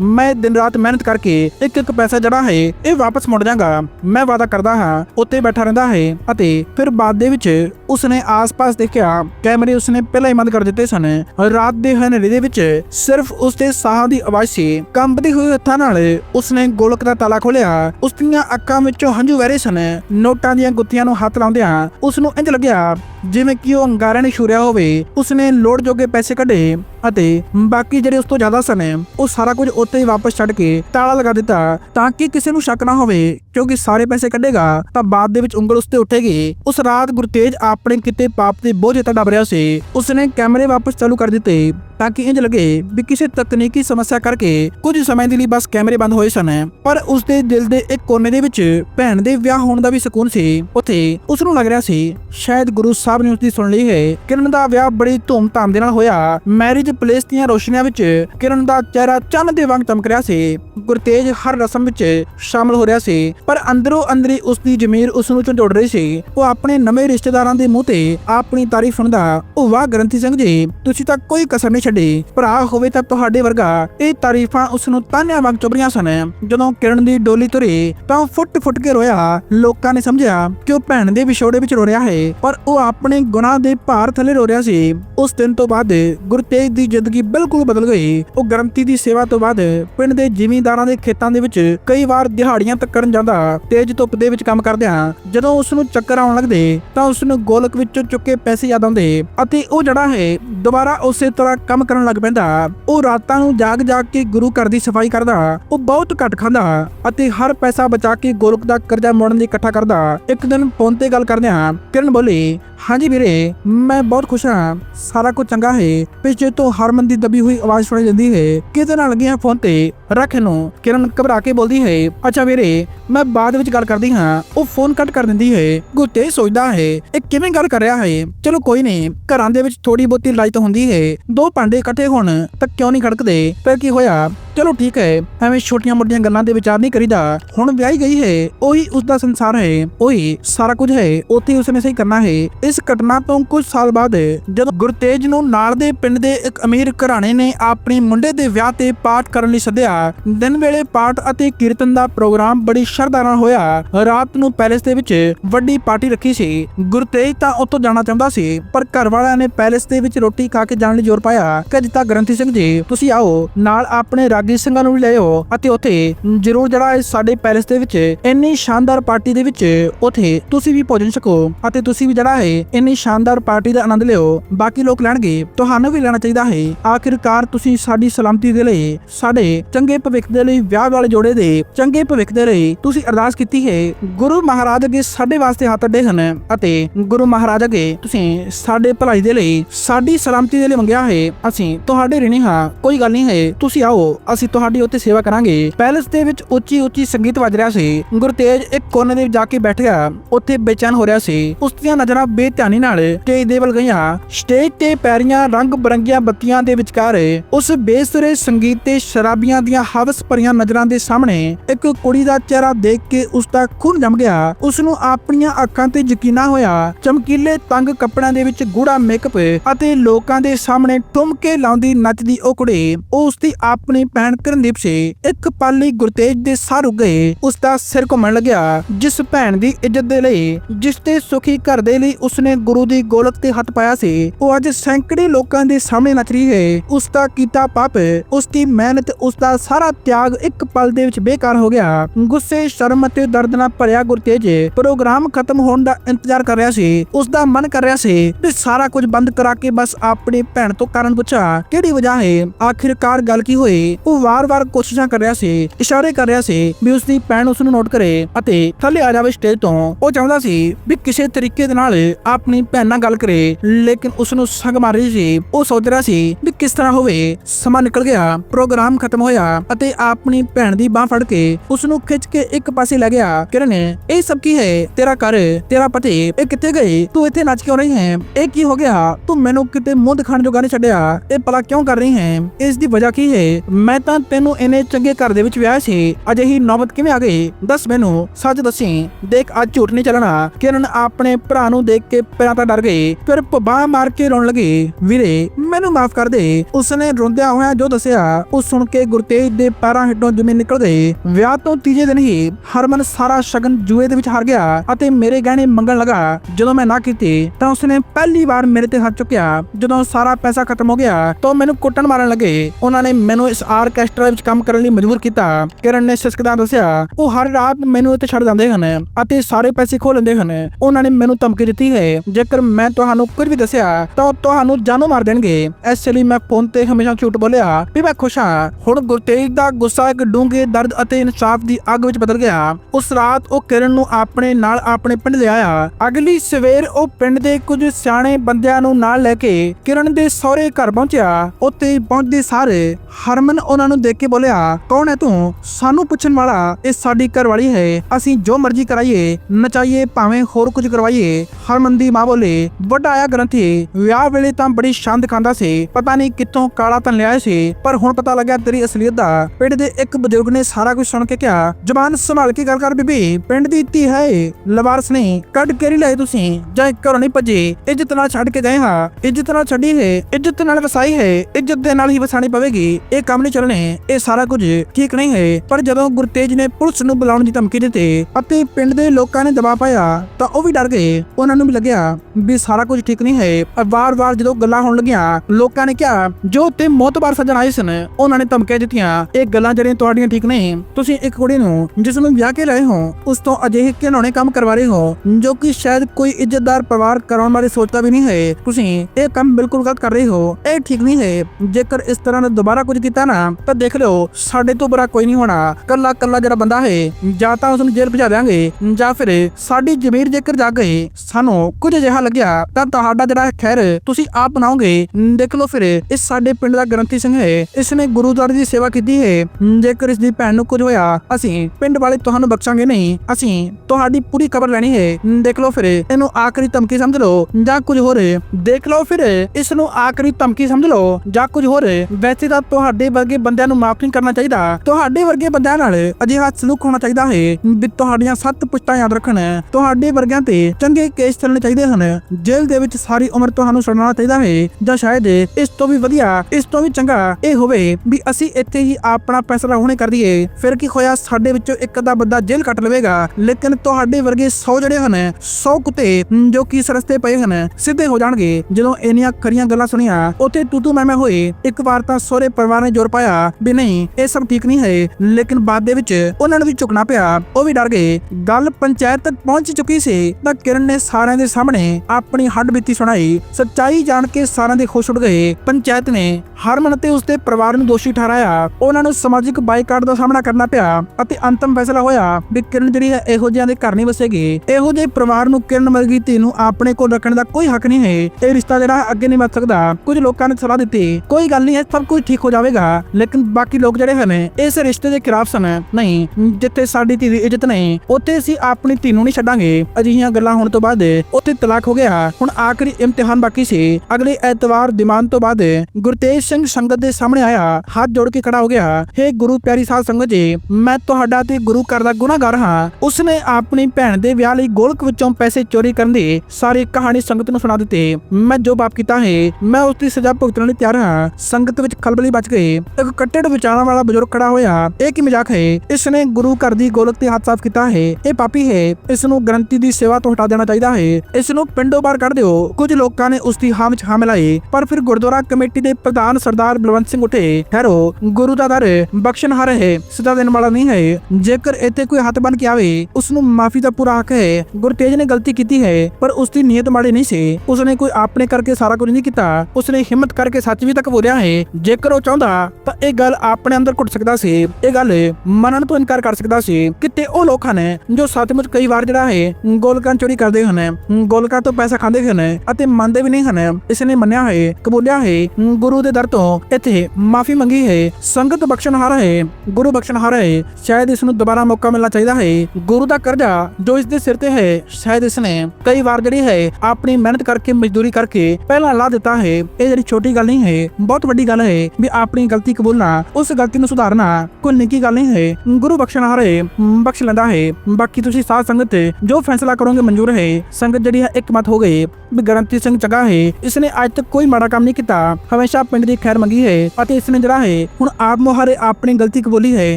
ਮੈਂ ਦਿਨ ਰਾਤ ਮਿਹਨਤ ਕਰਕੇ ਇੱਕ ਇੱਕ ਪੈਸਾ ਜਿਹੜਾ ਹੈ, ਇਹ ਵਾਪਸ ਮੁੜ ਜਾਗਾ। ਮੈਂ ਵਾਅਦਾ ਕਰਦਾ ਹਾਂ ਉੱਤੇ ਬੈਠਾ ਰਹਿੰਦਾ ਹੈ ਅਤੇ ਫਿਰ ਬਾਅਦ ਦੇ ਵਿੱਚ ਉਸਨੇ ਆਸ-ਪਾਸ ਦੇਖਿਆ, ਕੈਮਰੇ ਉਸਨੇ ਪਹਿਲਾਂ ਹੀ ਬੰਦ ਕਰ ਦਿੱਤੇ ਸਨ। ਰਾਤ ਦੇ ਹਨੇਰੇ ਦੇ ਵਿੱਚ ਸਿਰਫ ਉਸਦੇ ਸਾਹ ਦੀ ਆਵਾਜ਼ ਸੀ। ਕੰਬਦੀ ਹੋਈ ਹੱਥਾਂ ਨਾਲ ਉਸਨੇ ਗੋਲਕ ਦਾ ਤਾਲਾ ਖੋਲਿਆ ਉਸ ਦੀਆਂ ਅੱਖਾਂ ਵਿੱਚੋਂ ਹੰਝੂ ਵਹਿ ਰਹੇ ਸਨ, ਨੋਟਾਂ ਦੀਆਂ ਗੁੱਤੀਆਂ ਨੂੰ ਹੱਥ ਲਾਉਂਦਿਆਂ ਉਸ ਨੂੰ ਇੰਜ ਲੱਗਿਆ ਜਿਵੇਂ ਕਿ ਉਹ ਅੰਗਾਰਿਆਂ ਨੇ ਛੁਰਿਆ ਹੋਵੇ। ਉਸਨੇ ਲੋੜ ਜੋਗੇ ਪੈਸੇ ਕੱਢੇ। ਅਤੇ ਬਾਕੀ ਜਿਹੜੇ ਉਸ ਤੋਂ ਜ਼ਿਆਦਾ ਸਨ, ਉਹ ਸਾਰਾ ਕੁਝ ਉੱਥੇ ਹੀ ਵਾਪਸ ਛੱਡ ਕੇ ਤਾਲਾ ਲਗਾ ਦਿੱਤਾ ਤਾਂ ਕਿ ਕਿਸੇ ਨੂੰ ਸ਼ੱਕ ਨਾ ਹੋਵੇ। ਕਿਉਂਕਿ ਸਾਰੇ ਪੈਸੇ ਕੱਢੇਗਾ, ਤਾਂ ਬਾਅਦ ਦੇ ਵਿੱਚ ਉਂਗਲ ਉਸ ਤੇ ਉੱਠੇਗੀ। ਉਸ ਰਾਤ ਗੁਰਤੇਜ ਆਪਣੇ ਕਿਤੇ ਪਾਪ ਦੇ ਬੋਝ ਤੇ ਡੱਬ ਰਿਹਾ ਸੀ। ਉਸਨੇ ਕੈਮਰੇ ਵਾਪਸ ਚਾਲੂ ਕਰ ਦਿੱਤੇ ਤਾਂ ਕਿ ਇੰਜ ਲੱਗੇ ਵੀ ਕਿਸੇ ਤਕਨੀਕੀ ਸਮੱਸਿਆ ਕਰਕੇ ਕੁਝ ਸਮੇਂ ਦੇ ਲਈ ਬਸ ਕੈਮਰੇ ਬੰਦ ਹੋਏ ਸਨ। ਪਰ ਉਸ ਦੇ ਦਿਲ ਦੇ ਇੱਕ ਕੋਨੇ ਦੇ ਵਿੱਚ ਭੈਣ ਦੇ ਵਿਆਹ ਹੋਣ ਦਾ ਵੀ ਸਕੂਨ ਸੀ। ਉੱਥੇ ਉਸ ਨੂੰ ਲੱਗ ਰਿਹਾ ਸੀ, ਸ਼ਾਇਦ ਗੁਰੂ ਸਾਹਿਬ ਨੇ ਉਸ ਦੀ ਸੁਣ ਲਈ ਹੈ। ਕਿਰਨ ਦਾ ਵਿਆਹ ਬੜੀ ਧੂਮ-ਧਾਮ ਦੇ ਨਾਲ ਹੋਇਆ। ਮੈਰਿਜ ਪਲੇਸ ਦੀਆਂ ਰੋਸ਼ਨੀਆਂ ਵਿੱਚ ਕਿਰਨ ਦਾ ਚਿਹਰਾ ਚੰਨ ਦੇ ਵਾਂਗ ਚਮਕ ਰਿਹਾ ਸੀ। ਗੁਰਤੇਜ ਹਰ ਰਸਮ ਵਿੱਚ ਸ਼ਾਮਲ ਹੋ ਰਿਹਾ ਸੀ, ਪਰ ਅੰਦਰੋਂ ਅੰਦਰੀ ਉਸ ਦੀ ਜ਼ਮੀਰ ਉਸ ਨੂੰ ਝੰਡੋੜ ਰਹੀ ਸੀ। ਉਹ ਆਪਣੇ ਨਵੇਂ ਰਿਸ਼ਤੇਦਾਰਾਂ ਦੇ ਮੂੰਹ ਤੇ ਆਪਣੀ ਤਾਰੀਫ ਸੁਣਦਾ, ਉਹ ਵਾਹ ਗ੍ਰੰਥੀ ਸਿੰਘ ਜੀ, ਤੁਸੀਂ ਤਾਂ ਕੋਈ ਕਸਰ ਨਹੀਂ ਛੱਡੀ। ਭਰਾ ਹੋਵੇ ਤਾਂ ਤੁਹਾਡੇ ਵਰਗਾ, ਇਹ ਤਾਰੀਫਾਂ ਉਸ ਨੂੰ ਤਾਨਿਆਂ ਵਾਂਗ ਚੁਭਰੀਆਂ ਸਨ। ਜਦੋਂ ਕਿਰਨ ਦੀ ਡੋਲੀ ਤੁਰੀ, ਤਾਂ ਉਹ ਫੁੱਟ ਫੁੱਟ ਕੇ ਰੋਇਆ। ਲੋਕਾਂ ਨੇ ਸਮਝਿਆ ਕਿ ਉਹ ਭੈਣ ਦੇ ਵਿਛੋੜੇ ਵਿੱਚ ਰੋ ਰਿਹਾ ਹੈ, ਪਰ ਉਹ ਆਪਣੇ ਗੁਨਾਹ ਦੇ ਭਾਰ ਥੱਲੇ ਰੋ ਰਿਹਾ ਸੀ। ਉਸ ਦਿਨ ਤੋਂ ਬਾਅਦ ਗੁਰਤੇਜ ਦੀ ਜ਼ਿੰਦਗੀ ਬਿਲਕੁਲ ਬਦਲ ਗਈ। ਉਹ ਗ੍ਰੰਥੀ ਦੀ ਸੇਵਾ ਤੋਂ ਬਾਅਦ ਪਿੰਡ ਦੇ ਜ਼ਿਮੀਂਦਾਰਾਂ ਦੇ ਖੇਤਾਂ ਦੇ ਵਿੱਚ ਕਈ ਵਾਰ ਦਿਹਾੜੀਆਂ ਤੱਕ ਕਰਨ ਜਾਂਦਾ, ਤੇਜ਼ ਧੁੱਪ ਦੇ ਵਿੱਚ ਕੰਮ ਕਰਦਿਆਂ ਜਦੋਂ ਉਸ ਨੂੰ ਚੱਕਰ ਆਉਣ ਲੱਗਦੇ, ਤਾਂ ਉਸ ਨੂੰ ਗੋਲਕ ਵਿੱਚੋਂ ਚੁੱਕੇ ਪੈਸੇ ਯਾਦ ਆਉਂਦੇ ਅਤੇ ਉਹ ਜਿਹੜਾ ਹੈ, ਦੁਬਾਰਾ ਉਸੇ ਤਰ੍ਹਾਂ ਕੰਮ ਕਰਨ ਲੱਗ ਪੈਂਦਾ। ਉਹ ਰਾਤਾਂ ਨੂੰ ਜਾਗ ਜਾਗ ਕੇ ਗੁਰੂ ਘਰ ਦੀ ਸਫ਼ਾਈ ਕਰਦਾ, ਉਹ ਬਹੁਤ ਘੱਟ ਖਾਂਦਾ ਅਤੇ ਹਰ ਪੈਸਾ ਬਚਾ ਕੇ ਗੋਲਕ ਦਾ ਕਰਜ਼ਾ ਮੋੜਨ ਲਈ ਇਕੱਠਾ ਕਰਦਾ। ਇੱਕ ਦਿਨ ਫੋਨ ਤੇ ਗੱਲ ਕਰਦਿਆਂ ਕਿਰਨ ਬੋਲੀ, ਹਾਂਜੀ ਵੀਰੇ, ਮੈਂ ਬਹੁਤ ਖੁਸ਼ ਹਾਂ, ਸਾਰਾ ਕੁਝ ਚੰਗਾ ਹੈ ਪਿੱਛੇ ਤੋਂ ਹਰਮਨ ਦੀ ਦਬੀ ਹੋਈ ਆਵਾਜ਼ ਸੁਣਾਈ ਦਿੰਦੀ ਹੈ ਕਿਤੇ ਨਾਲ ਲੱਗਿਆ ਫੋਨ ਤੇ ਰੱਖ ਨੂੰ ਕਿਰਨ ਘਬਰਾ ਕੇ ਬੋਲਦੀ ਹੈ, ਅੱਛਾ ਵੀਰੇ, ਮੈਂ ਬਾਅਦ ਵਿੱਚ ਗੱਲ ਕਰਦੀ ਹਾਂ। ਉਹ ਫੋਨ ਕੱਟ ਕਰ ਦਿੰਦੀ ਹੈ ਗੁੱਤੇ ਸੋਚਦਾ ਹੈ, ਇਹ ਕਿਵੇਂ ਗੱਲ ਕਰ ਰਿਹਾ ਹੈ? ਚਲੋ ਕੋਈ ਨਹੀਂ, ਘਰਾਂ ਦੇ ਵਿੱਚ ਥੋੜੀ ਬਹੁਤੀ ਲਾਈ ਹੁੰਦੀ ਹੈ, ਦੋ ਭਾਂਡੇ ਇਕੱਠੇ ਹੋਣ ਤਾਂ ਕਿਉਂ ਨਹੀਂ ਖੜਕਦੇ? ਫਿਰ ਕੀ ਹੋਇਆ? ਚਲੋ ਠੀਕ ਹੈ, ਐਵੇਂ ਛੋਟੀਆਂ-ਮੋਟੀਆਂ ਗੱਲਾਂ ਤੇ ਵਿਚਾਰ ਨਹੀਂ ਕਰੀਦਾ। ਹੁਣ ਵਿਆਹੀ ਗਈ ਹੈ, ਉਹੀ ਉਸ ਦਾ ਸੰਸਾਰ ਹੈ, ਉਹੀ ਸਾਰਾ ਕੁਝ ਹੈ, ਉੱਥੇ ਉਸਨੇ ਸਹੀ ਕਰਨਾ ਹੈ। ਇਸ ਘਟਨਾ ਤੋਂ ਕੁਝ ਸਾਲ ਬਾਅਦ ਜਦੋਂ ਗੁਰਤੇਜ ਨੂੰ ਨਾਲ ਦੇ ਪਿੰਡ ਦੇ ਇੱਕ ਅਮੀਰ ਘਰਾਣੇ ਨੇ ਆਪਣੇ ਮੁੰਡੇ ਦੇ ਵਿਆਹ ਤੇ ਪਾਠ ਕਰਨ ਲਈ ਸੱਦਿਆ, ਦਿਨ ਵੇਲੇ ਪਾਠ ਅਤੇ ਕੀਰਤਨ ਦਾ ਪ੍ਰੋਗਰਾਮ ਬੜੀ ਸ਼ਰਧਾ ਨਾਲ ਹੋਇਆ। ਰਾਤ ਨੂੰ ਪੈਲੇਸ ਦੇ ਵਿੱਚ ਵੱਡੀ ਪਾਰਟੀ ਰੱਖੀ ਸੀ। ਗੁਰਤੇਜ ਤਾਂ ਉੱਥੋਂ ਜਾਣਾ ਚਾਹੁੰਦਾ ਸੀ, ਪਰ ਘਰ ਵਾਲਿਆਂ ਨੇ ਪੈਲੇਸ ਦੇ ਵਿੱਚ ਰੋਟੀ ਖਾ ਕੇ ਜਾਣ ਲਈ ਜ਼ੋਰ ਪਾਇਆ। ਕਿ ਜਿੱਤਾ ਗ੍ਰੰਥੀ ਸਿੰਘ ਜੀ, ਤੁਸੀਂ ਆਓ, ਨਾਲ ਆਪਣੇ ਰਾਗੀ ਰਾਗੀ ਸਿੰਘਾਂ ਨੂੰ ਵੀ ਲੈ ਆਓ ਅਤੇ ਉੱਥੇ ਜ਼ਰੂਰ ਜਿਹੜਾ ਹੈ ਸਾਡੇ ਪੈਲੇਸ ਦੇ ਵਿੱਚ ਇੰਨੀ ਸ਼ਾਨਦਾਰ ਪਾਰਟੀ ਦੇ ਵਿੱਚ ਉੱਥੇ ਤੁਸੀਂ ਵੀ ਭੋਜਨ ਛਕੋ ਅਤੇ ਤੁਸੀਂ ਵੀ ਜਿਹੜਾ ਹੈ ਇੰਨੀ ਸ਼ਾਨਦਾਰ ਪਾਰਟੀ ਦਾ ਆਨੰਦ ਲਿਓ। ਬਾਕੀ ਲੋਕ ਲੈਣਗੇ, ਤੁਹਾਨੂੰ ਵੀ ਲੈਣਾ ਚਾਹੀਦਾ ਹੈ। ਆਖਿਰਕਾਰ ਤੁਸੀਂ ਸਾਡੀ ਸਲਾਮਤੀ ਦੇ ਲਈ, ਸਾਡੇ ਚੰਗੇ ਭਵਿੱਖ ਦੇ ਲਈ ਵਿਆਹ ਵਾਲੇ ਜੋੜੇ ਦੇ ਚੰਗੇ ਭਵਿੱਖ ਦੇ ਲਈ ਤੁਸੀਂ ਅਰਦਾਸ ਕੀਤੀ ਹੈ। ਗੁਰੂ ਮਹਾਰਾਜ ਅੱਗੇ ਸਾਡੇ ਵਾਸਤੇ ਹੱਥ ਅੱਡੇ ਹਨ ਅਤੇ ਗੁਰੂ ਮਹਾਰਾਜ ਅੱਗੇ ਤੁਸੀਂ ਸਾਡੇ ਭਲਾਈ ਦੇ ਲਈ ਸਾਡੀ ਸਲਾਮਤੀ ਦੇ ਲਈ ਮੰਗਿਆ ਹੈ। ਅਸੀਂ ਤੁਹਾਡੇ ਰਹਿਣੇ ਹਾਂ, ਕੋਈ ਗੱਲ ਨਹੀਂ ਹੈ। ਤੁਸੀਂ ਆਓ ਅਸੀਂ ਤੁਹਾਡੀ ਉੱਥੇ ਸੇਵਾ ਕਰਾਂਗੇ। ਪੈਲਸ ਦੇ ਵਿੱਚ ਉੱਚੀ ਉੱਚੀ ਸੰਗੀਤ ਵੱਜ ਰਿਹਾ ਸੀ। ਗੁਰਤੇਜ ਇੱਕ ਕੋਨੇ ਦੇ ਜਾ ਕੇ ਬੈਠ ਗਿਆ। ਉੱਥੇ ਬੇਚੈਨ ਹੋ ਰਿਹਾ ਸੀ। ਉਸ ਦੀਆਂ ਨਜ਼ਰਾਂ ਬੇਧਿਆਨੀ ਨਾਲ ਸਟੇਜ ਦੇ ਵੱਲ ਗਈਆਂ। ਸਟੇਜ ਤੇ ਪੈਰੀਆਂ ਰੰਗ ਬਰੰਗੀਆਂ ਬੱਤੀਆਂ ਦੇ ਵਿਚਕਾਰ ਉਸ ਬੇਸੁਰੇ ਸੰਗੀਤ ਤੇ ਸ਼ਰਾਬੀਆਂ ਦੀਆਂ ਹਵਸ ਭਰੀਆਂ ਨਜ਼ਰਾਂ ਦੇ ਸਾਹਮਣੇ ਇੱਕ ਕੁੜੀ ਦਾ ਚਿਹਰਾ ਦੇਖ ਕੇ ਉਸ ਦਾ ਖੂਨ ਜੰਮ ਗਿਆ। ਉਸ ਨੂੰ ਆਪਣੀਆਂ ਅੱਖਾਂ ਤੇ ਯਕੀਨਾ ਹੋਇਆ। ਚਮਕੀਲੇ ਤੰਗ ਕੱਪੜਿਆਂ ਦੇ ਵਿੱਚ ਗੂੜਾ ਮੇਕਅਪ ਅਤੇ ਲੋਕਾਂ ਦੇ ਸਾਹਮਣੇ ਠੁਮਕੇ ਲਾਉਂਦੀ ਨੱਚਦੀ ਉਹ ਕੁੜੀ, ਉਹ ਉਸ ਦੀ ਆਪਣੀ ਭੈਣ ਕਰਨਦੀਪ ਸੀ ਇੱਕ ਪਲ ਗੁਰਤੇਜ ਦੇ ਸਾਹ ਗਏ। ਉਸ ਦਾ ਸਿਰ ਘੁੰਮਣ ਲੱਗਿਆ, ਜਿਸ ਭੈਣ ਦੀ ਇੱਜ਼ਤ ਦੇ ਲਈ, ਜਿਸ ਤੇ ਸੁਖੀ ਘਰ ਦੇ ਲਈ ਉਸਨੇ ਗੁਰੂ ਦੀ ਗੋਲਕ ਤੇ ਹੱਥ ਪਾਇਆ ਸੀ। ਉਹ ਅੱਜ ਸੈਂਕੜੇ ਲੋਕਾਂ ਦੇ ਸਾਹਮਣੇ ਨੱਚ ਰਹੀ ਹੈ। ਉਸ ਦਾ ਕੀਤਾ ਪਾਪ, ਉਸ ਦੀ ਮਿਹਨਤ, ਉਸ ਦਾ ਸਾਰਾ ਤਿਆਗ ਇੱਕ ਪਲ ਦੇ ਵਿੱਚ ਬੇਕਾਰ ਹੋ ਗਿਆ। ਗੁੱਸੇ, ਸ਼ਰਮ ਅਤੇ ਦਰਦ ਨਾਲ ਭਰਿਆ ਗੁਰਤੇਜ ਪ੍ਰੋਗਰਾਮ ਖਤਮ ਹੋਣ ਦਾ ਇੰਤਜ਼ਾਰ ਕਰ ਰਿਹਾ ਸੀ। ਉਸ ਦਾ ਮਨ ਕਰ ਰਿਹਾ ਸੀ ਕਿ ਸਾਰਾ ਕੁਝ ਬੰਦ ਕਰਾ ਕੇ ਬਸ ਆਪਣੀ ਭੈਣ ਤੋਂ ਕਾਰਨ ਪੁੱਛਾ, ਕਿਹੜੀ ਵਜ੍ਹਾ ਹੈ? ਆਖਿਰਕਾਰ ਗੱਲ ਕੀ ਹੋਈ? ਉਹ ਵਾਰ-ਵਾਰ ਕੋਸ਼ਿਸ਼ਾਂ ਕਰ ਰਿਹਾ ਸੀ, ਇਸ਼ਾਰੇ ਕਰ ਰਿਹਾ ਸੀ ਵੀ ਉਸ ਦੀ ਭੈਣ ਉਸ ਨੂੰ ਨੋਟ ਕਰੇ ਅਤੇ ਥੱਲੇ ਆ ਜਾਵੇ ਸਟੇਜ ਤੋਂ। ਉਹ ਚਾਹੁੰਦਾ ਸੀ ਵੀ ਕਿਸੇ ਤਰੀਕੇ ਦੇ ਨਾਲ ਆਪਣੀ ਭੈਣ ਨਾਲ ਗੱਲ ਕਰੇ, ਲੇਕਿਨ ਉਸ ਨੂੰ ਸੰਗ ਮਾਰ ਰਹੀ ਸੀ। ਉਹ ਸੋਚ ਰਿਹਾ ਸੀ ਵੀ ਕਿਸ ਤਰ੍ਹਾਂ ਹੋਵੇ, ਸਮਾਂ ਨਿਕਲ ਗਿਆ, ਪ੍ਰੋਗਰਾਮ ਖਤਮ ਹੋਇਆ ਅਤੇ ਆਪਣੀ ਭੈਣ ਦੀ ਬਾਹ ਫੜ ਕੇ ਉਸ ਨੂੰ ਖਿੱਚ ਕੇ ਇੱਕ ਪਾਸੇ ਲੈ ਗਿਆ। ਕਿਰਨ, ਇਹ ਸਭ ਕੀ ਹੈ? ਤੇਰਾ ਘਰ, ਤੇਰਾ ਪਤੀ, ਇਹ ਕਿੱਥੇ ਗਏ? ਤੂੰ ਇੱਥੇ ਨੱਚ ਕਿਉਂ ਰਹੀ ਹੈ? ਇਹ ਕੀ ਹੋ ਗਿਆ? ਤੂੰ ਮੈਨੂੰ ਕਿਤੇ ਮੂੰਹ ਦਿਖਾਣ ਜੋਗਾ ਨਹੀਂ ਛੱਡਿਆ। ਇਹ ਭਲਾ ਕਿਉਂ ਕਰ ਰਹੀ ਹੈ? ਇਸ ਦੀ ਵਜ੍ਹਾ ਕੀ ਹੈ? ਮੈਂ ਤਾਂ ਤੈਨੂੰ ਇਹਨੇ ਚੰਗੇ ਘਰ ਦੇ ਵਿੱਚ ਵਿਆਹ ਸੀ। ਅਜਿਹੀ ਨੌਬਤ ਕਿਵੇਂ ਆ ਗਈ? ਦੱਸ ਮੈਨੂੰ, ਸੱਚ ਦੱਸੀ। ਦੇਖ, ਅੱਜ ਝੂਠ ਨਹੀਂ ਚੱਲਣਾ। ਕਿਰਨ ਆਪਣੇ ਭਰਾ ਨੂੰ ਦੇਖ ਕੇ ਪੈਰਾਂ ਤਾਂ ਡਰ ਗਈ, ਫਿਰ ਬਾਹ ਮਾਰ ਕੇ ਰੋਣ ਲੱਗੀ। ਵੀਰੇ, ਮੈਨੂੰ ਮਾਫ ਕਰ ਦੇ। ਉਸਨੇ ਰੋਂਦਿਆਂ ਹੋਇਆਂ ਜੋ ਦੱਸਿਆ, ਉਹ ਸੁਣ ਕੇ ਗੁਰਤੇਜ ਦੇ ਪੈਰਾਂ ਹੇਠੋਂ ਜ਼ਮੀਨ ਨਿਕਲ ਗਈ। ਵਿਆਹ ਤੋਂ ਤੀਜੇ ਦਿਨ ਹੀ ਹਰਮਨ ਸਾਰਾ ਸ਼ਗਨ ਜੂਏ ਦੇ ਵਿੱਚ ਹਾਰ ਗਿਆ ਅਤੇ ਮੇਰੇ ਗਹਿਣੇ ਮੰਗਣ ਲਗਾ। ਜਦੋਂ ਮੈਂ ਨਾ ਕੀਤੀ, ਤਾਂ ਉਸਨੇ ਪਹਿਲੀ ਵਾਰ ਮੇਰੇ ਤੇ ਹੱਥ ਚੁੱਕਿਆ। ਜਦੋਂ ਸਾਰਾ ਪੈਸਾ ਖਤਮ ਹੋ ਗਿਆ, ਤਾਂ ਮੈਨੂੰ ਕੁੱਟਣ ਮਾਰਨ ਲੱਗੇ। ਉਹਨਾਂ ਨੇ ਮੈਨੂੰ ਇਸ ਆਰਕੈਸਟਰਾ ਵਿੱਚ ਕੰਮ ਕਰਨ ਲਈ ਮਜਬੂਰ ਕੀਤਾ। ਕਿਰਨ ਨੇ ਸਿਸਕਦਾ ਦੱਸਿਆ, ਉਹ ਹਰ ਰਾਤ ਮੈਨੂੰ ਇੱਥੇ ਛੱਡ ਜਾਂਦੇ ਹਨ ਅਤੇ ਸਾਰੇ ਪੈਸੇ ਖੋਹ ਲੈਂਦੇ ਹਨ। ਉਹਨਾਂ ਨੇ ਮੈਨੂੰ ਧਮਕੀ ਦਿੱਤੀ ਹੈ। ਜੇਕਰ ਮੈਂ ਤੁਹਾਨੂੰ ਕੁਝ ਵੀ ਦੱਸਿਆ, ਤਾਂ ਤੁਹਾਨੂੰ ਜਾਨੋਂ ਮਾਰ ਦੇਣਗੇ। ਇਸ ਲਈ ਮੈਂ ਫੋਨ ਤੇ ਹਮੇਸ਼ਾ ਝੂਠ ਬੋਲਿਆ, ਵੀ ਮੈਂ ਖੁਸ਼ ਹਾਂ। ਹੁਣ ਗੁਰਤੇਜ ਦਾ ਗੁੱਸਾ ਇੱਕ ਡੂੰਘੇ ਦਰਦ ਅਤੇ ਇਨਸਾਫ ਦੀ ਅੱਗ ਵਿੱਚ ਬਦਲ ਗਿਆ। ਉਸ ਰਾਤ ਉਹ ਕਿਰਨ ਨੂੰ ਆਪਣੇ ਨਾਲ ਆਪਣੇ ਪਿੰਡ ਲਿਆਇਆ ਅਗਲੀ ਸਵੇਰ ਉਹ ਪਿੰਡ ਦੇ ਕੁਝ ਸਿਆਣੇ ਬੰਦਿਆਂ ਨੂੰ ਨਾਲ ਲੈ ਕੇ ਕਿਰਨ ਦੇ ਸਹੁਰੇ ਘਰ ਪਹੁੰਚਿਆ। ਉੱਥੇ ਪਹੁੰਚਦੇ ਸਾਰੇ ਹਰਮਨ ਉਹਨਾਂ ਨੂੰ ਦੇਖ ਕੇ ਬੋਲਿਆ, ਕੌਣ ਹੈ ਤੂੰ? ਸਾਨੂੰ ਪੁੱਛਣ ਵਾਲਾ ਇਹ ਸਾਡੀ ਘਰਵਾਲੀ ਹੈ। ਅਸੀਂ ਜੋ ਮਰਜ਼ੀ ਕਰਾਈਏ, ਨਚਾਈਏ, ਭਾਵੇਂ ਹੋਰ ਕੁਝ ਕਰਵਾਈਏ। ਹਰਮਨ ਦੀ ਮਾਂ ਬੋਲੇ, ਵੱਡਾ ਆਇਆ ਗ੍ਰੰਥੀ, ਵਿਆਹ ਵੇਲੇ ਤਾਂ ਬੜੀ ਸ਼ਾਨ ਦਿਖਾਉਂਦਾ ਸੀ, ਪਤਾ ਨਹੀਂ ਕਿੱਥੋਂ ਕਾਲਾ ਤਾਂ ਲਿਆਇਆ ਸੀ, ਪਰ ਹੁਣ ਪਤਾ ਲੱਗਿਆ ਤੇਰੀ ਅਸਲੀਅਤ ਦਾ। ਪਿੰਡ ਦੇ ਇੱਕ ਬਜ਼ੁਰਗ ਨੇ ਸਾਰਾ ਕੁਝ ਸੁਣ ਕੇ ਕਿਹਾ ਜ਼ਬਾਨ ਸੰਭਾਲ ਕੇ ਗੱਲ ਕਰ ਬੀਬੀ, ਪਿੰਡ ਦੀ ਧੀ ਹੈ ਲਵਾਰਸ ਨਹੀਂ ਕੱਢ ਕੇ ਨਹੀਂ ਲਏ ਤੁਸੀਂ, ਜਾਂ ਘਰੋਂ ਨਹੀਂ ਭੱਜੇ। ਇੱਜ਼ਤ ਨਾਲ ਛੱਡ ਕੇ ਗਏ ਹਾਂ। ਇੱਜ਼ਤ ਨਾਲ ਛੱਡੀ ਹੈ, ਇੱਜ਼ਤ ਨਾਲ ਵਸਾਈ ਹੈ, ਇੱਜ਼ਤ ਦੇ ਨਾਲ ਹੀ ਵਸਾਣੀ ਪਵੇਗੀ। ਇਹ ਕੰਮ ਨਹੀਂ ਚੱਲਣੇ ਇਹ ਸਾਰਾ ਕੁਝ ਠੀਕ ਨਹੀਂ ਹੈ ਪਰ ਜਦੋਂ ਗੁਰਤੇਜ ਨੇ ਪੁਲਿਸ ਨੂੰ ਬੁਲਾਉਣ ਦੀ ਧਮਕੀ ਦਿੱਤੀ ਅਤੇ ਪਿੰਡ ਦੇ ਲੋਕਾਂ ਨੇ ਦਬਾਅ ਪਾਇਆ, ਤਾਂ ਉਹ ਵੀ ਡਰ ਗਏ। ਉਹਨਾਂ ਨੂੰ ਵੀ ਲੱਗਿਆ ਵੀ ਸਾਰਾ ਕੁਝ ਠੀਕ ਨਹੀਂ ਹੈ ਵਾਰ-ਵਾਰ ਜਦੋਂ ਗੱਲਾਂ ਹੋਣ ਲੱਗੀਆਂ, ਲੋਕਾਂ ਨੇ ਕਿਹਾ, ਜੋ ਤੇ ਮੋਤਬਾਰ ਸੱਜਣ ਆਏ ਸਨ, ਉਹਨਾਂ ਨੇ ਧਮਕੀਆਂ ਦਿੱਤੀਆਂ, ਇਹ ਗੱਲਾਂ ਜਿਹੜੀਆਂ ਤੁਹਾਡੀਆਂ ਠੀਕ ਨਹੀਂ। ਤੁਸੀਂ ਇੱਕ ਕੁੜੀ ਨੂੰ ਜਿਸ ਨੂੰ ਵਿਆਹ ਕੇ ਲਏ ਹੋ, ਉਸ ਤੋਂ ਅਜਿਹੇ ਘਿਨਾਉਣੇ ਕੰਮ ਕਰਵਾ ਰਹੇ ਹੋ, ਜੋ ਕਿ ਸ਼ਾਇਦ ਕੋਈ ਇੱਜ਼ਤਦਾਰ ਪਰਿਵਾਰ ਕਰਾਉਣ ਬਾਰੇ ਸੋਚਦਾ ਵੀ ਨਹੀਂ ਹੈ ਤੁਸੀਂ ਇਹ ਕੰਮ ਬਿਲਕੁਲ ਗਲਤ ਕਰ ਰਹੇ ਹੋ, ਇਹ ਠੀਕ ਨਹੀਂ ਹੈ ਜੇਕਰ ਇਸ ਤਰ੍ਹਾਂ ਦਾ ਦੁਬਾਰਾ ਕੁਝ ਕੀਤਾ ਨਾ ਤਾਂ ਦੇਖ ਲਿਓ, ਸਾਡੇ ਤੋਂ ਬੁਰਾ ਕੋਈ ਨਹੀਂ ਹੋਣਾ। ਕੱਲਾ ਕੱਲਾ ਜਿਹੜਾ ਬੰਦਾ ਹੈ, ਜਾਂ ਤਾਂ ਉਸ ਨੂੰ ਜੇਲ੍ਹ ਭਜਾ ਦਿਆਂਗੇ, ਜਾਂ ਫਿਰ ਸਾਡੀ ਜ਼ਮੀਰ ਜੇਕਰ ਜਾ ਗਈ ਸਾਨੂੰ ਕੁਝ ਅਜਿਹਾ ਲੱਗਿਆ, ਤਾਂ ਤੁਹਾਡਾ ਜਿਹੜਾ ਖੈਰ, ਤੁਸੀਂ ਆਪ ਬਣਾਓਗੇ। ਦੇਖ ਲਓ ਫਿਰ ਇਸ ਸਾਡੇ ਪਿੰਡ ਦਾ ਗ੍ਰੰਥੀ ਸਿੰਘ ਹੈ ਇਸ ਨੇ ਗੁਰੂਦੁਆਰੇ ਦੀ ਸੇਵਾ ਕੀਤੀ ਹੈ। ਜੇਕਰ ਇਸ ਦੀ ਭੈਣ ਨੂੰ ਕੁਝ ਹੋਇਆ, ਅਸੀਂ ਪਿੰਡ ਵਾਲੇ ਤੁਹਾਨੂੰ ਬਖਸ਼ਾਂਗੇ ਨਹੀਂ, ਅਸੀਂ ਤੁਹਾਡੀ ਪੂਰੀ ਖਬਰ ਲੈਣੀ ਹੈ। ਦੇਖ ਲਓ ਫਿਰ, ਇਹਨੂੰ ਆਖਰੀ ਧਮਕੀ ਸਮਝ ਲਓ, ਜਾਂ ਕੁਝ ਹੋਰ। ਦੇਖ ਲਓ ਫਿਰ ਇਸ ਨੂੰ ਆਖਰੀ ਧਮਕੀ ਸਮਝ ਲਓ, ਜਾਂ ਕੁਝ ਹੋਰ। ਵੈਸੇ ਤਾਂ ਤੁਹਾਡੇ ਵਰਗੇ ਬੰਦਿਆਂ ਨੂੰ ਮਾਫ ਨਹੀਂ ਕਰਨਾ ਚਾਹੀਦਾ। ਤੁਹਾਡੇ ਵਰਗੇ ਬੰਦਿਆਂ ਨਾਲ ਅਜਿਹਾ ਸਲੂਕ ਹੋਣਾ ਚਾਹੀਦਾ ਹੈ ਵੀ ਤੁਹਾਡੀਆਂ ਸੱਤ ਪੁਸ਼ਤਾਂ ਯਾਦ ਰੱਖਣ। ਤੁਹਾਡੇ ਵਰਗਿਆਂ ਤੇ ਚੰਗੇ ਕੇਸ ਚੱਲਣੇ ਚਾਹੀਦੇ ਹਨ। ਜੇਲ੍ਹ ਦੇ ਵਿੱਚ ਸਾਰੀ ਉਮਰ ਤੁਹਾਨੂੰ ਸੜਨਾ ਚਾਹੀਦਾ ਹੈ ਜਾਂ ਸ਼ਾਇਦ ਇਸ ਤੋਂ ਵੀ ਵਧੀਆ, ਇਸ ਤੋਂ ਵੀ ਚੰਗਾ ਇਹ ਹੋਵੇ ਵੀ ਅਸੀਂ ਇੱਥੇ ਹੀ ਆਪਣਾ ਫੈਸਲਾ ਹੁਣੇ ਕਰ ਦਈਏ। ਫਿਰ ਕੀ ਹੋਇਆ, ਸਾਡੇ ਵਿੱਚੋਂ ਇੱਕ ਅੱਧਾ ਬੰਦਾ ਜੇਲ੍ਹ ਕੱਟ ਲਵੇਗਾ। ਲੇਕਿਨ ਤੁਹਾਡੇ ਵਰਗੇ 100 ਜਿਹੜੇ ਹਨ 100 ਕੁੱਤੇ ਜੋ ਕਿ ਸਰਸਤੇ ਪਏ ਹਨ, ਸਿੱਧੇ ਹੋ ਜਾਣਗੇ। ਜਦੋਂ ਇੰਨੀਆਂ ਖਰੀਆਂ ਗੱਲਾਂ ਸੁਣੀਆਂ, ਉੱਥੇ ਤੂੰ ਤੂੰ ਮੈਂ ਮੈਂ ਹੋਏ, ਇੱਕ ਵਾਰ ਤਾਂ ਸਹੁਰੇ ਪਰਿਵਾਰ ਨੇ ਜ਼ੋਰ ਪਾਇਆ। ਵੀ ਨਹੀਂ, ਇਹ ਸਭ ਠੀਕ ਨਹੀਂ ਹੈ ਲੇਕਿਨ ਬਾਅਦ ਦੇ ਵਿੱਚ ਉਹਨਾਂ ਨੂੰ ਵੀ ਝੁਕਣਾ ਪਿਆ। ਉਹ ਵੀ ਡਰ ਗਏ। ਗੱਲ ਪੰਚਾਇਤ ਤੱਕ ਪਹੁੰਚ ਚੁੱਕੀ ਸੀ ਤਾਂ ਕਿਰਨ ਨੇ ਸਾਰਿਆਂ ਦੇ ਸਾਹਮਣੇ ਆਪਣੀ ਹੱਡਬੀਤੀ ਸੁਣਾਈ। ਸੱਚਾਈ ਜਾਣ ਕੇ ਸਾਰਿਆਂ ਦੇ ਖੁਸ਼ ਉੱਡ ਗਏ। ਪੰਚਾਇਤ ਨੇ ਹਰਮਨ ਤੇ ਉਸਦੇ ਪਰਿਵਾਰ ਨੂੰ ਦੋਸ਼ੀ ਠਹਿਰਾਇਆ। ਉਹਨਾਂ ਨੂੰ ਸਮਾਜਿਕ ਬਾਈਕਾਟ ਦਾ ਸਾਹਮਣਾ ਕਰਨਾ ਪਿਆ ਅਤੇ ਅੰਤਮ ਫੈਸਲਾ ਹੋਇਆ ਵੀ ਕਿਰਨ ਜਿਹੜੀ ਹੈ ਇਹੋ ਜਿਹਿਆਂ ਦੇ ਘਰ ਨਹੀਂ ਵਸੇਗੀ। ਇਹੋ ਜਿਹੇ ਪਰਿਵਾਰ ਨੂੰ ਕਿਰਨ ਵਰਗੀ ਧੀ ਨੂੰ ਆਪਣੇ ਕੋਲ ਰੱਖਣ ਦਾ ਕੋਈ ਹੱਕ ਨਹੀਂ ਹੈ। ਇਹ ਰਿਸ਼ਤਾ ਜਿਹੜਾ ਅੱਗੇ ਨਹੀਂ ਵੱਧ ਸਕਦਾ। ਕੁਝ ਲੋਕਾਂ ਨੇ ਸਲਾਹ ਦਿੱਤੀ, ਕੋਈ ਗੱਲ ਨਹੀਂ ਹੈ, ਸਭ ਕੁਝ ਠੀਕ ਹੋ ਜਾਵੇਗਾ। ਲੇਕਿਨ ਬਾਕੀ ਲੋਕ ਜਿਹੜੇ ਹਨ ਇਸ ਰਿਸ਼ਤੇ ਦੇ ਖਿਲਾਫ ਸਨ। ਨਹੀਂ, ਜਿੱਥੇ ਸਾਡੀ ਧੀ ਦੀ ਇੱਜ਼ਤ ਨਹੀਂ, ਉੱਥੇ ਅਸੀਂ ਆਪਣੀ ਧੀ ਨੂੰ ਨਹੀਂ ਛੱਡਾਂਗੇ। ਅਜਿਹੀਆਂ ਗੱਲਾਂ ਹੋਣ ਤੋਂ ਬਾਅਦ ਉੱਥੇ ਤਲਾਕ ਹੋ ਗਿਆ। ਹੁਣ ਆਖਰੀ ਇਮਤਿਹਾਨ ਬਾਕੀ ਸੀ। ਅਗਲੇ ਐਤਵਾਰ ਦਿਮਾਨ ਤੋਂ ਬਾਅਦ ਗੁਰਤੇਜ ਸਿੰਘ ਸੰਗਤ ਦੇ ਸਾਹਮਣੇ ਆਇਆ। ਹੱਥ ਜੋੜ ਕੇ ਖੜਾ ਹੋ ਗਿਆ। हे ਗੁਰੂ ਪਿਆਰੀ ਸਾਧ ਸੰਗਤ ਜੀ, ਮੈਂ ਤੁਹਾਡਾ ਤੇ ਗੁਰੂ ਘਰ ਦਾ ਗੁਨਾਹਗਾਰ ਹਾਂ। ਉਸਨੇ ਆਪਣੀ ਭੈਣ ਦੇ ਵਿਆਹ ਲਈ ਗੋਲਕ ਵਿੱਚੋਂ ਪੈਸੇ ਚੋਰੀ ਕਰਨ ਦੀ ਸਾਰੀ ਕਹਾਣੀ ਸੰਗਤ ਨੂੰ ਸੁਣਾ ਦਿੱਤੀ। ਮੈਂ ਜੋ ਪਾਪ ਕੀਤਾ ਹੈ, ਮੈਂ ਉਸ ਦੀ ਸਜ਼ਾ ਭੁਗਤਣ ਲਈ ਤਿਆਰ ਹਾਂ। ਸੰਗਤ ਵਿੱਚ ਖਲਬਲੀ ਬਚ ਗਈ। ਇੱਕ ਕੱਟੜ ਵਿਚਾਰਾਂ ਵਾਲਾ ਬਜ਼ੁਰਗ ਖੜਾ ਹੋਇਆ। ਇਹ ਕੀ ਮਜ਼ਾਕ ਹੈ? ਇਸ ਨੇ ਗੁਰੂ ਘਰ ਦੀ ਗੋਲਕ ਤੇ ਹੱਥ ਸਾਫ਼ ਕੀਤਾ ਹੈ। ਇਹ ਪਾਪੀ ਹੈ। ਇਸ ਨੂੰ ਗ੍ਰੰਥੀ ਦੀ ਸੇਵਾ ਤੋਂ ਹਟਾ ਦੇਣਾ ਚਾਹੀਦਾ ਹੈ। ਇਸ ਨੂੰ ਪਿੰਡੋਂ ਬਾਹਰ ਕੱਢ ਦਿਓ। ਕੁਝ ਲੋਕਾਂ ਨੇ ਉਸ ਦੀ ਹਾਂ ਵਿੱਚ ਹਾਂ ਮਿਲਾਈ ਪਰ ਫਿਰ ਗੁਰਦੁਆਰਾ ਕਮੇਟੀ ਦੇ ਪ੍ਰਧਾਨ ਸਰਦਾਰ ਬਲਵੰਤ ਸਿੰਘ ਉੱਠੇ। ਠਹਿਰੋ। ਗੁਰੂ ਦਾ ਦਰ ਬਖਸ਼ਣਹਾਰ ਹੈ। ਸਦਾ ਦੇਣ ਵਾਲਾ ਨਹੀਂ ਹੈ। ਜੇਕਰ ਇੱਥੇ ਕੋਈ ਹੱਥ ਬਨ ਕੇ ਆਵੇ, ਉਸ ਨੂੰ ਮਾਫੀ ਦਾ ਪੂਰਾ ਹੱਕ ਹੈ। ਗੁਰਤੇਜ ਨੇ ਗਲਤੀ ਕੀਤੀ ਹੈ, ਪਰ ਉਸ ਦੀ ਨੀਅਤ ਮਾੜੀ ਨਹੀਂ ਸੀ। ਉਸਨੇ ਕੋਈ ਆਪਣੇ ਕਰਕੇ ਸਾਰਾ ਕੁਝ ਨਹੀਂ ਕੀਤਾ। ਉਸਨੇ ਹਿੰਮਤ ਕਰਕੇ ਸੱਚ ਵੀ ਤੱਕ ਬੋਲਿਆ ਹੈ। ਜੇਕਰ ਉਹ ਚਾਹੁੰਦਾ, ਤਾਂ ਇਹ ਗੱਲ ਆਪਣੇ ਅੰਦਰ ਘੁੱਟ ਸਕਦਾ ਸੀ। ਇਹ ਗੱਲ ਮੰਨਣ ਤੋਂ ਇਨਕਾਰ ਕਰ ਸਕਦਾ ਸੀ ਕਿਤੇ ਉਹ ਲੋਕ ਹਨ ਜੋ ਸੱਚਮੁੱਚ ਕਈ ਵਾਰ ਜਿਹੜਾ ਹੈ ਗੋਲਕਾਂ ਚੋਰੀ ਕਰਦੇ ਹਨ, ਗੋਲਕਾਂ ਤੋਂ ਪੈਸਾ ਖਾਂਦੇ ਹਨ ਅਤੇ ਮੰਨਦੇ ਵੀ ਨਹੀਂ ਹਨ। ਇਸ ਨੇ ਮੰਨਿਆ ਹੈ, ਕਬੂਲਿਆ ਹੈ, ਗੁਰੂ ਦੇ ਦਰ ਤੋਂ ਇੱਥੇ ਮਾਫੀ ਮੰਗੀ ਹੈ, ਸੰਗਤ ਬਖਸ਼ਣਹਾਰ ਹੈ, ਗੁਰੂ ਬਖਸ਼ਣਹਾਰ ਹੈ, ਸ਼ਾਇਦ ਇਸ ਨੂੰ ਦੁਬਾਰਾ ਮੌਕਾ ਮਿਲਣਾ ਚਾਹੀਦਾ ਹੈ। ਗੁਰੂ ਦਾ ਕਰਜ਼ਾ ਜੋ ਇਸ ਦੇ ਸਿਰ ਤੇ ਹੈ, ਸ਼ਾਇਦ ਇਸ ਨੇ ਕਈ ਵਾਰ ਜਿਹੜੀ ਹੈ ਆਪਣੀ ਮਿਹਨਤ ਕਰਕੇ, ਮਜ਼ਦੂਰੀ ਕਰਕੇ ਪਹਿਲਾਂ ਲਾ ਦਿੱਤਾ ਹੈ। ਇਹ ਜਿਹੜੀ ਛੋਟੀ ਗੱਲ ਨਹੀਂ ਹੈ, ਬਹੁਤ ਵੱਡੀ ਗੱਲ ਹੈ ਵੀ ਆਪਣੀ ਗਲਤੀ ਬੋਲਣਾ, ਉਸ ਗਲਤੀ ਨੂੰ ਸੁਧਾਰਨਾ, ਕੋਈ ਨਿੱਕੀ ਗੱਲ ਨਹੀਂ ਹੈ। ਗੁਰੂ ਬਖਸ਼ਣਹਾਰ ਹੈ ਬਖਸ਼ ਲੈਂਦਾ ਹੈ। ਬਾਕੀ ਤੁਸੀਂ ਸਾਧ ਸੰਗਤ ਜੋ ਫੈਸਲਾ ਕਰੋਗੇ ਮਨਜ਼ੂਰ ਹੈ। ਸੰਗਤ ਜਿਹੜੀ ਹੈ ਇੱਕ ਹੋ ਗਈ, ਵੀ ਗਰੰਤੀ ਸਿੰਘ ਚੰਗਾ ਹੈ। ਇਸ ਨੇ ਅੱਜ ਤੱਕ ਕੋਈ ਮਾੜਾ ਕੰਮ ਨਹੀਂ ਕੀਤਾ। ਹਮੇਸ਼ਾ ਪਿੰਡ ਦੀ ਖੈਰ ਮੰਗੀ ਹੈ ਅਤੇ ਇਸ ਨੇ ਜਿਹੜਾ ਹੈ, ਹੁਣ ਆਪ ਮੁਹਾਰੇ ਆਪਣੀ ਗਲਤੀ ਕਬੂਲੀ ਹੈ।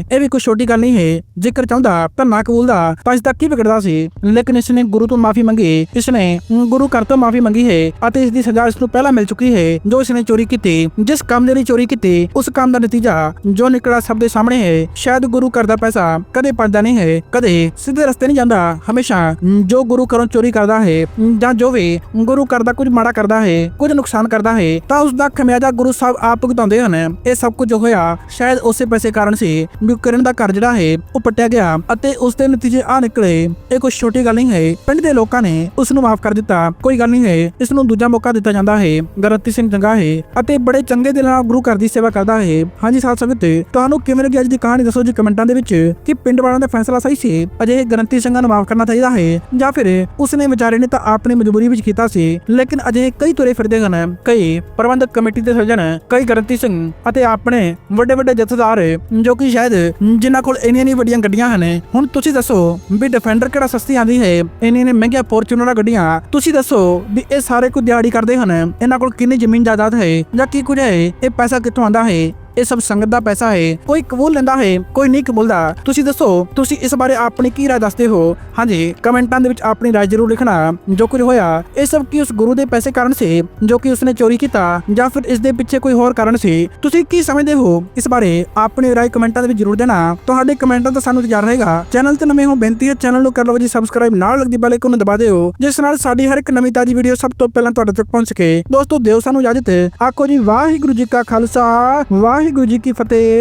ਇਹ ਵੀ ਕੋਈ ਛੋਟੀ ਗੱਲ ਨਹੀਂ ਹੈ। ਜੇਕਰ ਚਾਹੁੰਦਾ ਤਾਂ ਨਾ ਕਬੂਲਦਾ, ਤਾਂ ਇਸ ਦਾ ਕੀ ਵਿਗੜਦਾ ਸੀ? ਲੇਕਿਨ ਇਸ ਨੇ ਗੁਰੂ ਤੋਂ ਮਾਫੀ ਮੰਗੀ। ਇਸ ਨੇ ਗੁਰੂ ਘਰ ਤੋਂ ਮਾਫੀ ਮੰਗੀ ਹੈ ਅਤੇ ਇਸ ਦੀ ਸਜ਼ਾ ਇਸ ਨੂੰ ਪਹਿਲਾਂ ਮਿਲ ਚੁੱਕੀ ਹੈ। ਜੋ ਇਸ ਨੇ ਚੋਰੀ ਕੀਤੀ, ਜਿਸ ਕੰਮ ਦੇ ਲਈ ਚੋਰੀ ਕੀਤੀ, ਉਸ ਕੰਮ ਦਾ ਨਤੀਜਾ ਜੋ ਨਿਕਲਾ ਸਭ ਦੇ ਸਾਹਮਣੇ ਹੈ, ਸ਼ਾਇਦ ਗੁਰੂ ਘਰ ਦਾ ਪੈਸਾ ਕਦੇ ਪੜਦਾ ਨਹੀਂ ਹੈ, ਕਦੇ ਸਿੱਧੇ ਰਸਤੇ ਨਹੀਂ ਜਾਂਦਾ। ਹਮੇਸ਼ਾ ਜੋ ਗੁਰੂ ਘਰੋਂ ਚੋਰੀ ਕਰਦਾ ਹੈ ਜਾਂ ਜੋ ਵੀ ਗੁਰੂ ਘਰ ਦਾ ਕੁਝ ਮਾੜਾ ਕਰਦਾ ਹੈ, ਕੁਝ ਨੁਕਸਾਨ ਕਰਦਾ ਹੈ, ਤਾਂ ਉਸ ਦਾ ਖਮਿਆਜਾ ਗੁਰੂ ਸਾਹਿਬ ਆਪ ਭੁਗਤਾਉਂਦੇ ਹਨ। ਇਹ ਸਭ ਕੁਝ ਹੋਇਆ ਸ਼ਾਇਦ ਉਸੇ ਪੈਸੇ ਕਾਰਨ ਸੀ ਵੀ ਕਿਰਨ ਦਾ ਘਰ ਜਿਹੜਾ ਹੈ, ਉਹ ਪੱਟਿਆ ਗਿਆ ਅਤੇ ਉਸ ਦੇ ਨਤੀਜੇ ਆ ਨਿਕਲੇ। ਇਹ ਕੋਈ ਛੋਟੀ ਗੱਲ ਨਹੀਂ ਹੈ, ਪਿੰਡ ਦੇ ਲੋਕਾਂ ਨੇ ਉਸ ਨੂੰ ਮਾਫ ਕਰ ਦਿੱਤਾ। ਕੋਈ ਗੱਲ ਨਹੀਂ ਹੈ, ਇਸ ਨੂੰ ਦੂਜਾ ਮੌਕਾ ਦਿੱਤਾ ਜਾਂਦਾ ਹੈ। ਗਰਤੀ ਸਿੰਘ ਚੰਗਾ ਹੈ ਅਤੇ ਬੜੇ ਚੰਗੇ ਦਿਲ ਨਾਲ ਗੁਰੂ ਘਰ ਦੀ ਸੇਵਾ ਕਰਦਾ ਹੈ। ਹਾਂਜੀ ਸਾਥ ਸੰਗਤ, ਤੁਹਾਨੂੰ ਕਿਵੇਂ ਲੱਗੀ ਅੱਜ ਦੀ ਕਹਾਣੀ? ਦੱਸੋ ਜੀ ਕਮੈਂਟਾਂ ਦੇ ਵਿੱਚ ਕਿ ਪਿੰਡ ਵਾਲਿਆਂ ਦਾ ਫੈਸਲਾ ਸਹੀ ਸੀ ਅਜੇ ਗਰੰਤੀ ਸਿੰਘਾਂ ਨੂੰ ਮਾਫ ਕਰਨਾ ਚਾਹੀਦਾ ਹੈ, ਜਾਂ ਫਿਰ ਉਸਨੇ ਵਿਚਾਰੇ ਨੇ ਤਾਂ ਆਪਣੀ ਮਜਬੂਰੀ ਵਿੱਚ ਕੀਤਾ ਸੀ, ਲੇਕਿਨ ਅਜੇ ਕਈ ਤੁਰੇ ਫਿਰਦੇ ਹਨ, ਕਈ ਪ੍ਰਬੰਧਕ ਕਮੇਟੀ ਦੇ ਸਰਜਨ ਕਈ ਗਰੰਤੀ ਸਿੰਘ ਅਤੇ ਆਪਣੇ ਵੱਡੇ ਵੱਡੇ ਜਥੇਦਾਰ, ਜੋ ਕਿ ਸ਼ਾਇਦ ਜਿਨ੍ਹਾਂ ਕੋਲ ਇੰਨੀਆਂ ਨਹੀਂ ਵੱਡੀਆਂ ਗੱਡੀਆਂ ਹਨ। ਹੁਣ ਤੁਸੀਂ ਦੱਸੋ ਵੀ ਡਿਫੈਂਡਰ ਕਿਹੜਾ ਸਸਤੀ ਆਂਦੀ ਹੈ? ਇੰਨੀਆਂ ਨੇ ਮਹਿੰਗੀਆਂ ਫੋਰਚੂਨਰ ਗੱਡੀਆਂ, ਤੁਸੀਂ ਦੱਸੋ ਵੀ ਇਹ ਸਾਰੇ ਕੋਈ ਦਿਹਾੜੀ ਕਰਦੇ ਹਨ? ਇਹਨਾਂ ਕੋਲ ਕਿੰਨੀ ਜ਼ਮੀਨ ਜਾਇਦਾਦ ਹੈ ਜਾਂ ਕੀ ਕੁਝ ਹੈ? ਇਹ ਪੈਸਾ ਕਿੱਥੋਂ ਆਂਦਾ ਹੈ? ਇਹ ਸਭ ਸੰਗਤ ਦਾ ਪੈਸਾ ਹੈ, ਕੋਈ ਕਬੂਲ ਲੈਂਦਾ ਹੈ, ਕੋਈ ਨਹੀਂ ਕਬੂਲਦਾ। ਤੁਸੀਂ ਦੱਸੋ, ਤੁਸੀਂ ਇਸ ਬਾਰੇ ਆਪਣੀ ਕੀ ਰਾਏ ਦੱਸਦੇ ਹੋ? ਹਾਂਜੀ, ਕਮੈਂਟਾਂ ਦੇ ਵਿੱਚ ਆਪਣੀ ਰਾਏ ਜ਼ਰੂਰ ਲਿਖਣਾ, ਜੋ ਕੁਝ ਹੋਇਆ। ਇਹ ਸਭ ਕੀ ਉਸ ਗੁਰੂ ਦੇ ਪੈਸੇ ਕਾਰਨ ਸੀ, ਜੋ ਕਿ ਉਸਨੇ ਚੋਰੀ ਕੀਤਾ, ਜਾਂ ਫਿਰ ਇਸ ਦੇ ਪਿੱਛੇ ਕੋਈ ਹੋਰ ਕਾਰਨ ਸੀ? ਤੁਸੀਂ ਕੀ ਸਮਝਦੇ ਹੋ ਇਸ ਬਾਰੇ? ਆਪਣੀ ਰਾਏ ਕਮੈਂਟਾਂ ਦੇ ਵਿੱਚ ਜ਼ਰੂਰ ਦੇਣਾ। ਤੁਹਾਡੇ ਕਮੈਂਟਾਂ ਦਾ ਸਾਨੂੰ ਇੰਤਜ਼ਾਰ ਰਹੇਗਾ। ਚੈਨਲ ਤੇ ਨਵੇਂ ਹੋ, ਬੇਨਤੀ ਹੈ ਚੈਨਲ ਨੂੰ ਕਰ ਲਓ ਜੀ ਸਬਸਕ੍ਰਾਈਬ ਨਾਲ ਲੱਗਦੀ ਬੈਲ ਆਈਕਨ ਨੂੰ ਦਬਾ ਦਿਓ, ਜਿਸ ਨਾਲ ਸਾਡੀ ਹਰ ਇੱਕ ਨਵੀਂ ਤਾਜੀ ਵੀਡੀਓ ਸਭ ਤੋਂ ਪਹਿਲਾਂ ਤੁਹਾਡੇ ਤੱਕ ਪਹੁੰਚ ਸਕੇ। ਦੋਸਤੋ, ਦਿਓ ਸਾਨੂੰ ਇਜਾਜ਼ਤ। ਆਖੋ ਜੀ, ਵਾਹਿਗੁਰੂ ਜੀ ਕਾ ਖਾਲਸਾ ਵਾਹਿਗੁਰੂ ਜੀ ਕੀ ਫਤਿਹ।